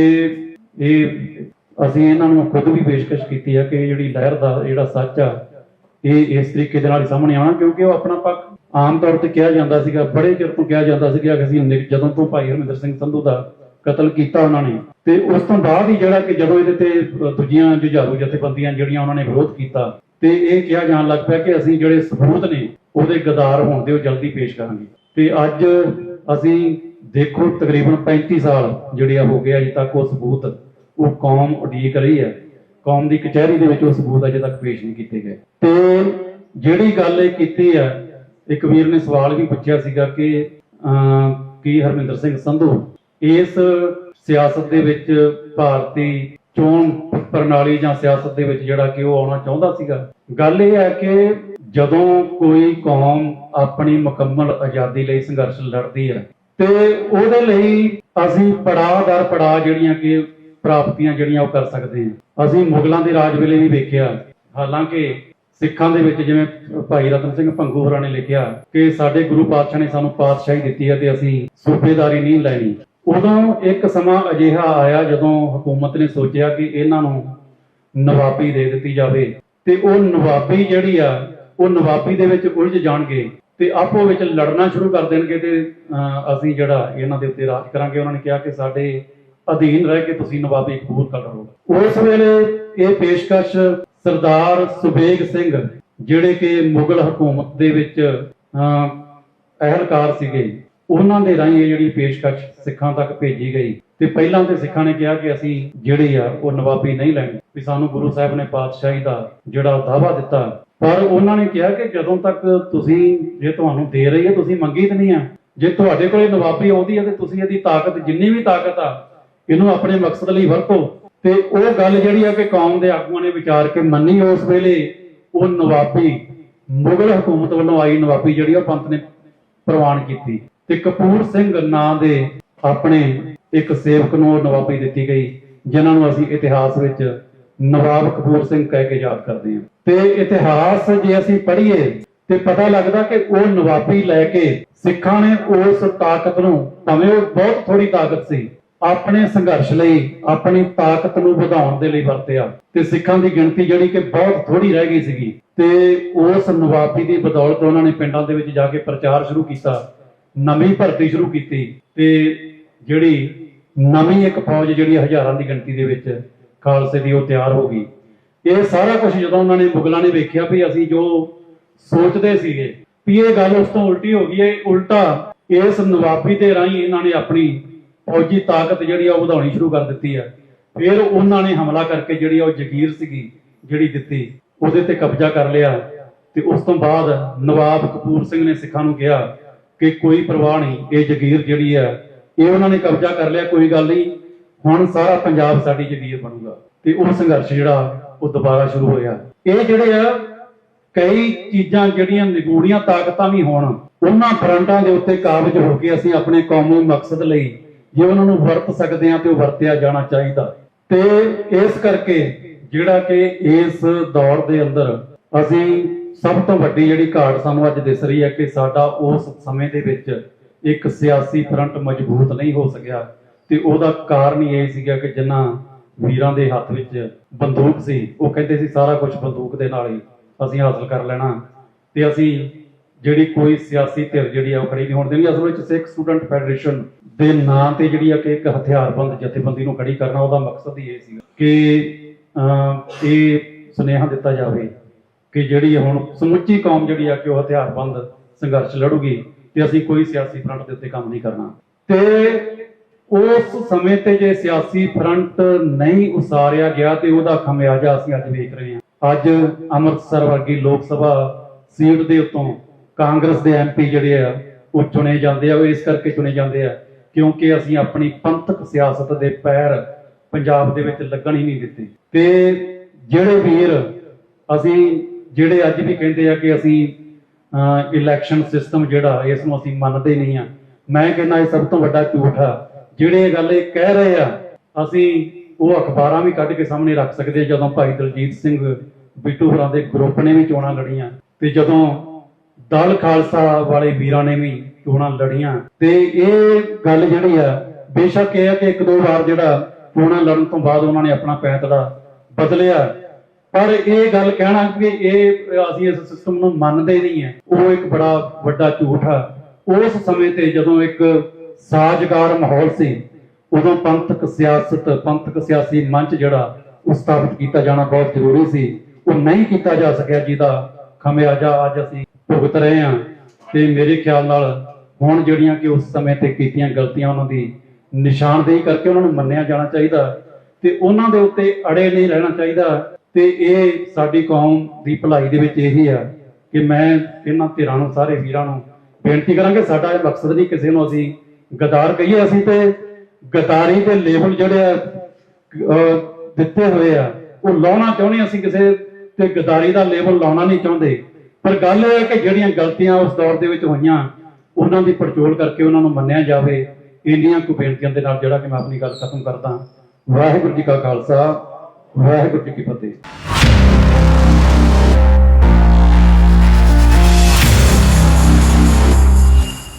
ਇਹ ਅਸੀਂ ਇਹਨਾਂ ਨੂੰ ਖੁਦ ਵੀ ਪੇਸ਼ਕਸ਼ ਕੀਤੀ ਹੈ ਕਿ ਜਿਹੜੀ ਲਹਿਰ ਦਾ ਜਿਹੜਾ ਸੱਚ ਆ, ਇਹ ਇਸ ਤਰੀਕੇ ਦੇ ਨਾਲ ਹੀ ਸਾਹਮਣੇ ਆਉਣਾ, ਕਿਉਂਕਿ ਉਹ ਆਪਣਾ ਪੱਖ ਆਮ ਤੌਰ ਤੇ ਕਿਹਾ ਜਾਂਦਾ ਸੀਗਾ, ਬੜੇ ਚਿਰ ਤੋਂ ਕਿਹਾ ਜਾਂਦਾ ਸੀਗਾ ਕਿ ਅਸੀਂ ਜਦੋਂ ਤੋਂ ਭਾਈ ਹਰਮਿੰਦਰ ਸਿੰਘ ਸੰਧੂ ਦਾ ਕਤਲ ਕੀਤਾ ਉਹਨਾਂ ਨੇ, ਤੇ ਉਸ ਤੋਂ ਬਾਅਦ ਹੀ ਜਿਹੜਾ ਕਿ ਜਦੋਂ ਇਹਦੇ ਤੇ ਦੂਜੀਆਂ ਜੁਝਾਰੂ ਜਥੇਬੰਦੀਆਂ ਜਿਹੜੀਆਂ ਉਹਨਾਂ ਨੇ ਵਿਰੋਧ ਕੀਤਾ ਤੇ ਇਹ ਕਿਹਾ ਜਾਣ ਲੱਗ ਪਿਆ ਕਿ ਅਸੀਂ ਜਿਹੜੇ ਸਬੂਤ ਨੇ, ਉਹਦੇ ਗਦਾਰ ਹੋਣ ਦੇ ਉਹ ਜਲਦੀ ਪੇਸ਼ ਕਰਾਂਗੇ। ਤੇ ਅੱਜ ਅਸੀਂ ਦੇਖੋ ਤਕਰੀਬਨ 35 ਸਾਲ ਜਿਹੜੇ ਆ ਹੋ ਗਏ ਅਜੇ ਤੱਕ ਉਹ ਸਬੂਤ, ਉਹ ਕੌਮ ਉਡੀਕ ਰਹੀ ਹੈ। ਕੌਮ ਦੀ ਕਚਹਿਰੀ ਦੇ ਵਿੱਚ ਉਹ ਸਬੂਤ ਅਜੇ ਤੱਕ ਪੇਸ਼ ਨਹੀਂ ਕੀਤੇ ਗਏ। ਤੇ ਜਿਹੜੀ ਗੱਲ ਇਹ ਕੀਤੀ ਹੈ, ਇੱਕ ਵੀਰ ਨੇ ਸਵਾਲ ਵੀ ਪੁੱਛਿਆ ਸੀਗਾ ਕਿ ਕੀ ਹਰਮਿੰਦਰ ਸਿੰਘ ਸੰਧੂ ਇਸ ਸਿਆਸਤ ਦੇ ਵਿੱਚ ਭਾਰਤੀ ਚੋਣ ਪ੍ਰਣਾਲੀ ਜਾਂ ਸਿਆਸਤ ਦੇ ਵਿੱਚ ਜਿਹੜਾ ਕਿ ਉਹ ਆਉਣਾ ਚਾਹੁੰਦਾ ਸੀਗਾ। ਗੱਲ ਇਹ ਹੈ ਕਿ ਜਦੋਂ ਕੋਈ ਕੌਮ ਆਪਣੀ ਮੁਕੰਮਲ ਆਜ਼ਾਦੀ ਲਈ ਸੰਘਰਸ਼ ਲੜਦੀ ਹੈ, ਤੇ ਉਹਦੇ ਲਈ ਅਸੀਂ ਪੜਾਅ ਦਰ ਪੜਾਅ ਜਿਹੜੀਆਂ ਕਿ ਪ੍ਰਾਪਤੀਆਂ ਜਿਹੜੀਆਂ ਉਹ ਕਰ ਸਕਦੇ ਹਾਂ। ਅਸੀਂ ਮੁਗਲਾਂ ਦੇ ਰਾਜ ਵੇਲੇ ਵੀ ਵੇਖਿਆ। ਹਾਲਾਂਕਿ ਸਿੱਖਾਂ ਦੇ ਵਿੱਚ ਜਿਵੇਂ ਭਾਈ ਰਤਨ ਸਿੰਘ ਪੰਗੂ ਹੋਰਾਂ ਨੇ ਲਿਖਿਆ ਕਿ ਸਾਡੇ ਗੁਰੂ ਪਾਤਸ਼ਾਹ ਨੇ ਸਾਨੂੰ ਪਾਤਸ਼ਾਹੀ ਦਿੱਤੀ ਹੈ ਤੇ ਅਸੀਂ ਸੂਬੇਦਾਰੀ ਨਹੀਂ ਲੈਣੀ। ਉਦੋਂ ਇੱਕ ਸਮਾਂ ਅਜਿਹਾ ਆਇਆ ਜਦੋਂ ਹਕੂਮਤ ਨੇ ਸੋਚਿਆ ਕਿ ਇਹਨਾਂ ਨੂੰ ਨਵਾਬੀ ਦੇ ਦਿੱਤੀ ਜਾਵੇ ਤੇ ਉਹ ਨਵਾਬੀ ਜਿਹੜੀ ਆ ਉਹ ਨਵਾਬੀ ਦੇ ਵਿੱਚ ਉਲਝ ਜਾਣਗੇ ਤੇ ਆਪੋ ਵਿੱਚ ਲੜਨਾ ਸ਼ੁਰੂ ਕਰ ਦੇਣਗੇ ਤੇ ਅਸੀਂ ਜਿਹੜਾ ਇਹਨਾਂ ਦੇ ਉੱਤੇ ਰਾਜ ਕਰਾਂਗੇ। ਉਹਨਾਂ ਨੇ ਕਿਹਾ ਕਿ ਸਾਡੇ ਅਧੀਨ ਰਹਿ ਕੇ ਤੁਸੀਂ ਨਵਾਬੀ ਕਬੂਲ ਕਰ ਲਓ। ਉਸ ਵੇਲੇ ਇਹ ਪੇਸ਼ਕਸ਼ ਸਰਦਾਰ ਸੁਬੇਗ ਸਿੰਘ ਜਿਹੜੇ ਕਿ ਮੁਗਲ ਹਕੂਮਤ ਦੇ ਵਿੱਚ ਅਹ, ਅਹਿਲਕਾਰ ਸੀਗੇ ਉਹਨਾਂ ਦੇ ਰਾਹੀਂ ਇਹ ਜਿਹੜੀ ਪੇਸ਼ਕਸ਼ ਸਿੱਖਾਂ ਤੱਕ ਭੇਜੀ ਗਈ ਤੇ ਪਹਿਲਾਂ ਤੇ ਸਿੱਖਾਂ ਨੇ ਕਿਹਾ ਕਿ ਅਸੀਂ ਜਿਹੜੇ ਆ, ਉਹ ਨਵਾਬੀ ਨਹੀਂ ਲੈਣੀ ਵੀ ਸਾਨੂੰ ਗੁਰੂ ਸਾਹਿਬ ਨੇ ਪਾਤਸ਼ਾਹੀ ਦਾ ਜਿਹੜਾ ਦਾਵਾ ਦਿੱਤਾ, ਪਰ ਉਹਨਾਂ ਨੇ ਕਿਹਾ ਕਿ ਜਦੋਂ ਤੱਕ ਤੁਸੀਂ, ਜੇ ਤੁਹਾਨੂੰ ਦੇ ਰਹੀ ਹੈ, ਤੁਸੀਂ ਮੰਗੀ ਤਾਂ ਨਹੀਂ ਆ। ਜੇ ਤੁਹਾਡੇ ਕੋਲੇ ਨਵਾਬੀ ਆਉਂਦੀ ਹੈ ਤੇ ਤੁਸੀਂ ਇਹਦੀ ਤਾਕਤ, ਜਿੰਨੀ ਵੀ ਤਾਕਤ ਆ, ਇਹਨੂੰ ਆਪਣੇ ਮਕਸਦ ਲਈ ਵਰਤੋ। ਤੇ ਉਹ ਗੱਲ ਜਿਹੜੀ ਆ ਕਿ ਕੌਮ ਦੇ ਆਗੂਆਂ ਨੇ ਵਿਚਾਰ ਕੇ ਮੰਨੀ ਉਸ ਵੇਲੇ, ਉਹ ਨਵਾਬੀ ਮੁਗਲ ਹਕੂਮਤ ਵੱਲੋਂ ਆਈ ਨਵਾਬੀ ਜਿਹੜੀ ਉਹ ਪੰਥ ਨੇ ਪ੍ਰਵਾਨ ਕੀਤੀ। ਤੇ ਕਪੂਰ ਸਿੰਘ ਨਾਂ ਦੇ ਆਪਣੇ ਇੱਕ ਸੇਵਕ ਨੂੰ ਨਵਾਬੀ ਦਿੱਤੀ ਗਈ, ਜਿਨ੍ਹਾਂ ਨੂੰ ਅਸੀਂ ਇਤਿਹਾਸ ਵਿੱਚ ਨਵਾਬ ਕਪੂਰ ਸਿੰਘ ਕਹਿ ਕੇ ਯਾਦ ਕਰਦੇ ਹਾਂ। ਤੇ ਇਤਿਹਾਸ ਜੇ ਅਸੀਂ ਪੜ੍ਹੀਏ, ਤੇ ਪਤਾ ਲੱਗਦਾ ਕਿ ਉਹ ਨਵਾਬੀ ਲੈ ਕੇ ਸਿੱਖਾਂ ਨੇ ਉਸ ਤਾਕਤ ਨੂੰ, ਭਾਵੇਂ ਉਹ ਬਹੁਤ ਥੋੜੀ ਤਾਕਤ ਸੀ, ਆਪਣੇ ਸੰਘਰਸ਼ ਲਈ, ਆਪਣੀ ਤਾਕਤ ਨੂੰ ਵਧਾਉਣ ਦੇ ਲਈ ਵਰਤਿਆ। ਤੇ ਸਿੱਖਾਂ ਦੀ ਗਿਣਤੀ ਜਿਹੜੀ ਕਿ ਬਹੁਤ ਥੋੜੀ ਰਹਿ ਗਈ ਸੀਗੀ। ਤੇ ਉਸ ਨਵਾਬੀ ਦੀ ਬਦੌਲਤ ਉਹਨਾਂ ਨੇ ਪਿੰਡਾਂ ਦੇ ਵਿੱਚ ਜਾ ਕੇ ਪ੍ਰਚਾਰ ਸ਼ੁਰੂ ਕੀਤਾ। ਨਵੀਂ ਭਰਤੀ ਸ਼ੁਰੂ ਕੀਤੀ ਤੇ ਜਿਹੜੀ ਨਵੀਂ ਇੱਕ ਫੌਜ ਜਿਹੜੀ ਹਜ਼ਾਰਾਂ ਦੀ ਗਿਣਤੀ ਦੇ ਵਿੱਚ ਖਾਲਸੇ ਦੀ ਉਹ ਤਿਆਰ ਹੋ ਗਈ। ਇਹ ਸਾਰਾ ਕੁਝ ਜਦੋਂ ਉਹਨਾਂ ਨੇ ਮੁਗਲਾਂ ਨੇ ਵੇਖਿਆ ਵੀ ਅਸੀਂ ਜੋ ਸੋਚਦੇ ਸੀਗੇ ਵੀ ਇਹ ਗੱਲ ਉਸ ਤੋਂ ਉਲਟੀ ਹੋ ਗਈ ਹੈ ਉਲਟਾ ਇਸ ਨਵਾਬੀ ਦੇ ਰਾਹੀਂ ਇਹਨਾਂ ਨੇ ਆਪਣੀ ਫੌਜੀ ਤਾਕਤ ਜਿਹੜੀ ਆ ਉਹ ਵਧਾਉਣੀ ਸ਼ੁਰੂ ਕਰ ਦਿੱਤੀ ਹੈ ਫਿਰ ਉਹਨਾਂ ਨੇ ਹਮਲਾ ਕਰਕੇ ਜਿਹੜੀ ਆ ਉਹ ਜਗੀਰ ਸੀਗੀ, ਜਿਹੜੀ ਦਿੱਤੀ, ਉਹਦੇ ਤੇ ਕਬਜ਼ਾ ਕਰ ਲਿਆ ਤੇ ਉਸ ਤੋਂ ਬਾਅਦ ਨਵਾਬ ਕਪੂਰ ਸਿੰਘ ਨੇ ਸਿੱਖਾਂ ਨੂੰ ਕਿਹਾ ਕਿ ਕੋਈ ਪਰਵਾਹ ਨਹੀਂ, ਇਹ ਜਗੀਰ ਜਿਹੜੀ ਹੈ ਇਹ ਉਹਨਾਂ ਨੇ ਕਬਜ਼ਾ ਕਰ ਲਿਆ, ਕੋਈ ਗੱਲ ਨਹੀਂ। ਹੁਣ ਸਾਰਾ ਪੰਜਾਬ ਸਾਡੀ ਜਗੀਰ ਬਣੂਗਾ ਤੇ ਉਹ ਸੰਘਰਸ਼ ਜਿਹੜਾ ਉਹ ਦੁਬਾਰਾ ਸ਼ੁਰੂ ਹੋਇਆ। ਇਹ ਜਿਹੜੇ ਆ, ਕਈ ਚੀਜ਼ਾਂ ਜਿਹੜੀਆਂ ਨਿਗੂੜੀਆਂ ਤਾਕਤਾਂ ਵੀ ਹੋਣ, ਉਹਨਾਂ ਫਰੰਟਾਂ ਦੇ ਉੱਤੇ ਕਾਬਜ ਹੋ ਕੇ ਅਸੀਂ ਆਪਣੇ ਕੌਮੀ ਮਕਸਦ ਲਈ ਜੇ ਉਹਨਾਂ ਨੂੰ ਵਰਤ ਸਕਦੇ ਆ ਤੇ ਉਹ ਵਰਤਿਆ ਜਾਣਾ ਚਾਹੀਦਾ। ਤੇ ਇਸ ਕਰਕੇ ਜਿਹੜਾ ਕਿ ਇਸ ਦੌਰ ਦੇ ਅੰਦਰ ਅਸੀਂ ਸਭ ਤੋਂ ਵੱਡੀ ਜਿਹੜੀ ਘਾਟ ਸਾਨੂੰ ਅੱਜ ਦਿਸ ਰਹੀ ਹੈ ਕਿ ਸਾਡਾ ਉਸ ਸਮੇਂ ਦੇ ਵਿੱਚ ਇੱਕ ਸਿਆਸੀ ਫਰੰਟ ਮਜ਼ਬੂਤ ਨਹੀਂ ਹੋ ਸਕਿਆ। ਤੇ ਉਹਦਾ ਕਾਰਨ ਹੀ ਇਹ ਸੀਗਾ ਕਿ ਜਿੰਨਾ ਵੀਰਾਂ ਦੇ ਹੱਥ ਵਿੱਚ ਬੰਦੂਕ ਸੀ, ਉਹ ਕਹਿੰਦੇ ਸੀ ਸਾਰਾ ਕੁਝ ਬੰਦੂਕ ਦੇ ਨਾਲ ਹੀ ਅਸੀਂ ਹਾਸਲ ਕਰ ਲੈਣਾ। ਤੇ ਅਸੀਂ ਜਿਹੜੀ ਕੋਈ ਸਿਆਸੀ ਧਿਰ ਜਿਹੜੀ ਆ ਉਹ ਖੜੀ ਨਹੀਂ ਹੋਣ ਦੇਣੀ। ਅਸਲ ਵਿੱਚ ਸਿੱਖ ਸਟੂਡੈਂਟ ਫੈਡਰੇਸ਼ਨ ਦੇ ਨਾਂ ਤੇ ਜਿਹੜੀ ਆ ਕਿ ਇੱਕ ਹਥਿਆਰਬੰਦ ਜਥੇਬੰਦੀ ਨੂੰ ਖੜੀ ਕਰਨਾ, ਉਹਦਾ ਮਕਸਦ ਹੀ ਇਹ ਸੀਗਾ ਕਿ ਇਹ ਸੁਨੇਹਾ ਦਿੱਤਾ ਜਾਵੇ ਕਿ ਜਿਹੜੀ ਹੁਣ ਸਮੁੱਚੀ ਕੌਮ ਜਿਹੜੀ ਆ ਕਿ ਉਹ ਹਥਿਆਰਬੰਦ ਸੰਘਰਸ਼ ਲੜੂਗੀ ਤੇ ਅਸੀਂ ਕੋਈ ਸਿਆਸੀ ਫਰੰਟ ਦੇ ਉੱਤੇ ਕੰਮ ਨਹੀਂ ਕਰਨਾ। ਤੇ ਉਸ ਸਮੇਂ ਤੇ ਜੇ ਸਿਆਸੀ ਫਰੰਟ ਨਹੀਂ ਉਸਾਰਿਆ ਗਿਆ ਤੇ ਉਹਦਾ ਖਮਿਆਜਾ ਅਸੀਂ ਅੱਜ ਵੇਖ ਰਹੇ ਹਾਂ। ਅੱਜ ਅੰਮ੍ਰਿਤਸਰ ਵਰਗੀ ਲੋਕ ਸਭਾ ਸੀਟ ਦੇ ਉੱਤੋਂ ਕਾਂਗਰਸ ਦੇ ਐਮਪੀ ਜਿਹੜੇ ਆ, ਉਹ ਚੁਣੇ ਜਾਂਦੇ ਆ, ਉਹ ਇਸ ਕਰਕੇ ਚੁਣੇ ਜਾਂਦੇ ਆ, ਕਿਉਂਕਿ ਅਸੀਂ ਆਪਣੀ ਪੰਥਕ ਸਿਆਸਤ ਦੇ ਪੈਰ ਪੰਜਾਬ ਦੇ ਵਿੱਚ ਲੱਗਣ ਹੀ ਨਹੀਂ ਦਿੱਤੇ। ਤੇ ਜਿਹੜੇ ਵੀਰ ਅਸੀਂ ਜਿਹੜੇ ਅੱਜ ਵੀ ਕਹਿੰਦੇ ਆ ਕਿ ਅਸੀਂ ਇਲੈਕਸ਼ਨ ਸਿਸਟਮ ਜਿਹੜਾ, ਇਸ ਨੂੰ ਅਸੀਂ ਮੰਨਦੇ ਨਹੀਂ ਆ। ਮੈਂ ਕਹਿੰਦਾ ਇਹ ਸਭ ਤੋਂ ਵੱਡਾ ਝੂਠ ਆ। ਜਿਹੜੇ ਇਹ ਗੱਲ ਇਹ ਕਹਿ ਰਹੇ ਆ, ਅਸੀਂ ਉਹ ਅਖਬਾਰਾਂ ਵੀ ਕੱਢ ਕੇ ਸਾਹਮਣੇ ਰੱਖ ਸਕਦੇ ਜਦੋਂ ਭਾਈ ਦਲਜੀਤ ਸਿੰਘ ਬਿੱਟੂ ਹੋਰਾਂ ਦੇ ਗਰੁੱਪ ਨੇ ਵੀ ਚੋਣਾਂ ਲੜੀਆਂ, ਤੇ ਜਦੋਂ ਦਲ ਖਾਲਸਾ ਵਾਲੇ ਵੀਰਾਂ ਨੇ ਵੀ ਚੋਣਾਂ ਲੜੀਆਂ। ਤੇ ਇਹ ਗੱਲ ਜਿਹੜੀ ਆ, ਬੇਸ਼ੱਕ ਇਹ ਹੈ ਕਿ ਇੱਕ ਦੋ ਵਾਰ ਜਿਹੜਾ ਚੋਣਾਂ ਲੜਨ ਤੋਂ ਬਾਅਦ ਉਹਨਾਂ ਨੇ ਆਪਣਾ ਪੈਂਤੜਾ ਬਦਲਿਆ। ਪਰ ਇਹ ਗੱਲ ਕਹਿਣਾ ਕਿ ਇਹ ਅਸੀਂ ਇਸ ਸਿਸਟਮ ਨੂੰ ਮੰਨਦੇ ਨਹੀਂ ਹੈ। ਉਹ ਇੱਕ ਬੜਾ ਵੱਡਾ ਝੂਠ ਆ। ਉਸ ਸਮੇਂ ਤੇ ਜਦੋਂ ਇੱਕ ਸਾਜ਼ਗਾਰ ਮਾਹੌਲ ਸੀ, ਉਦੋਂ ਪੰਥਕ ਸਿਆਸਤ, ਪੰਥਕ ਸਿਆਸੀ ਮੰਚ ਜਿਹੜਾ ਉਹ ਸਥਾਪਿਤ ਕੀਤਾ ਜਾਣਾ ਬਹੁਤ ਜ਼ਰੂਰੀ ਸੀ। ਉਹ ਨਹੀਂ ਕੀਤਾ ਜਾ ਸਕਿਆ ਜਿਹਦਾ ਖਮਿਆਜਾ ਅੱਜ ਅਸੀਂ ਭੁਗਤ ਰਹੇ ਹਾਂ। ਤੇ ਮੇਰੇ ਖਿਆਲ ਨਾਲ ਹੁਣ ਜਿਹੜੀਆਂ ਕਿ ਉਸ ਸਮੇਂ ਤੇ ਕੀਤੀਆਂ ਗਲਤੀਆਂ ਉਹਨਾਂ ਦੀ ਨਿਸ਼ਾਨਦੇਹੀ ਕਰਕੇ ਉਹਨਾਂ ਨੂੰ ਮੰਨਿਆ ਜਾਣਾ ਚਾਹੀਦਾ। ਤੇ ਉਹਨਾਂ ਦੇ ਉੱਤੇ ਅੜੇ ਨਹੀਂ ਰਹਿਣਾ ਚਾਹੀਦਾ। ਤੇ ਇਹ ਸਾਡੀ ਕੌਮ ਦੀ ਭਲਾਈ ਦੇ ਵਿੱਚ ਇਹੀ ਆ ਕਿ ਮੈਂ ਇਹਨਾਂ ਧਿਰਾਂ ਨੂੰ, ਸਾਰੇ ਵੀਰਾਂ ਨੂੰ ਬੇਨਤੀ ਕਰਾਂਗੇ, ਸਾਡਾ ਇਹ ਮਕਸਦ ਨਹੀਂ ਕਿਸੇ ਨੂੰ ਅਸੀਂ ਗਦਾਰ ਕਹੀਏ, ਅਸੀਂ ਤੇ ਗਦਾਰੀ ਦੇ ਲੇਬਲ ਜਿਹੜੇ ਆ ਦਿੱਤੇ ਹੋਏ ਆ, ਉਹ ਲਾਉਣਾ ਚਾਹੁੰਦੇ ਅਸੀਂ ਕਿਸੇ ਤੇ ਗਦਾਰੀ ਦਾ ਲੇਬਲ ਲਾਉਣਾ ਨਹੀਂ ਚਾਹੁੰਦੇ। ਪਰ ਗੱਲ ਇਹ ਹੈ ਕਿ ਜਿਹੜੀਆਂ ਗਲਤੀਆਂ ਉਸ ਦੌਰ ਦੇ ਵਿੱਚ ਹੋਈਆਂ, ਉਹਨਾਂ ਦੀ ਪੜਚੋਲ ਕਰਕੇ ਉਹਨਾਂ ਨੂੰ ਮੰਨਿਆ ਜਾਵੇ। ਇੰਨੀਆਂ ਕੁ ਬੇਨਤੀਆਂ ਦੇ ਨਾਲ ਜਿਹੜਾ ਕਿ ਮੈਂ ਆਪਣੀ ਗੱਲ ਖਤਮ ਕਰਦਾ। ਵਾਹਿਗੁਰੂ ਜੀ ਕਾ ਖਾਲਸਾ। ਵਾਹਿਗੁਰੂ ਜੀ ਕੀ ਫਤਿਹ।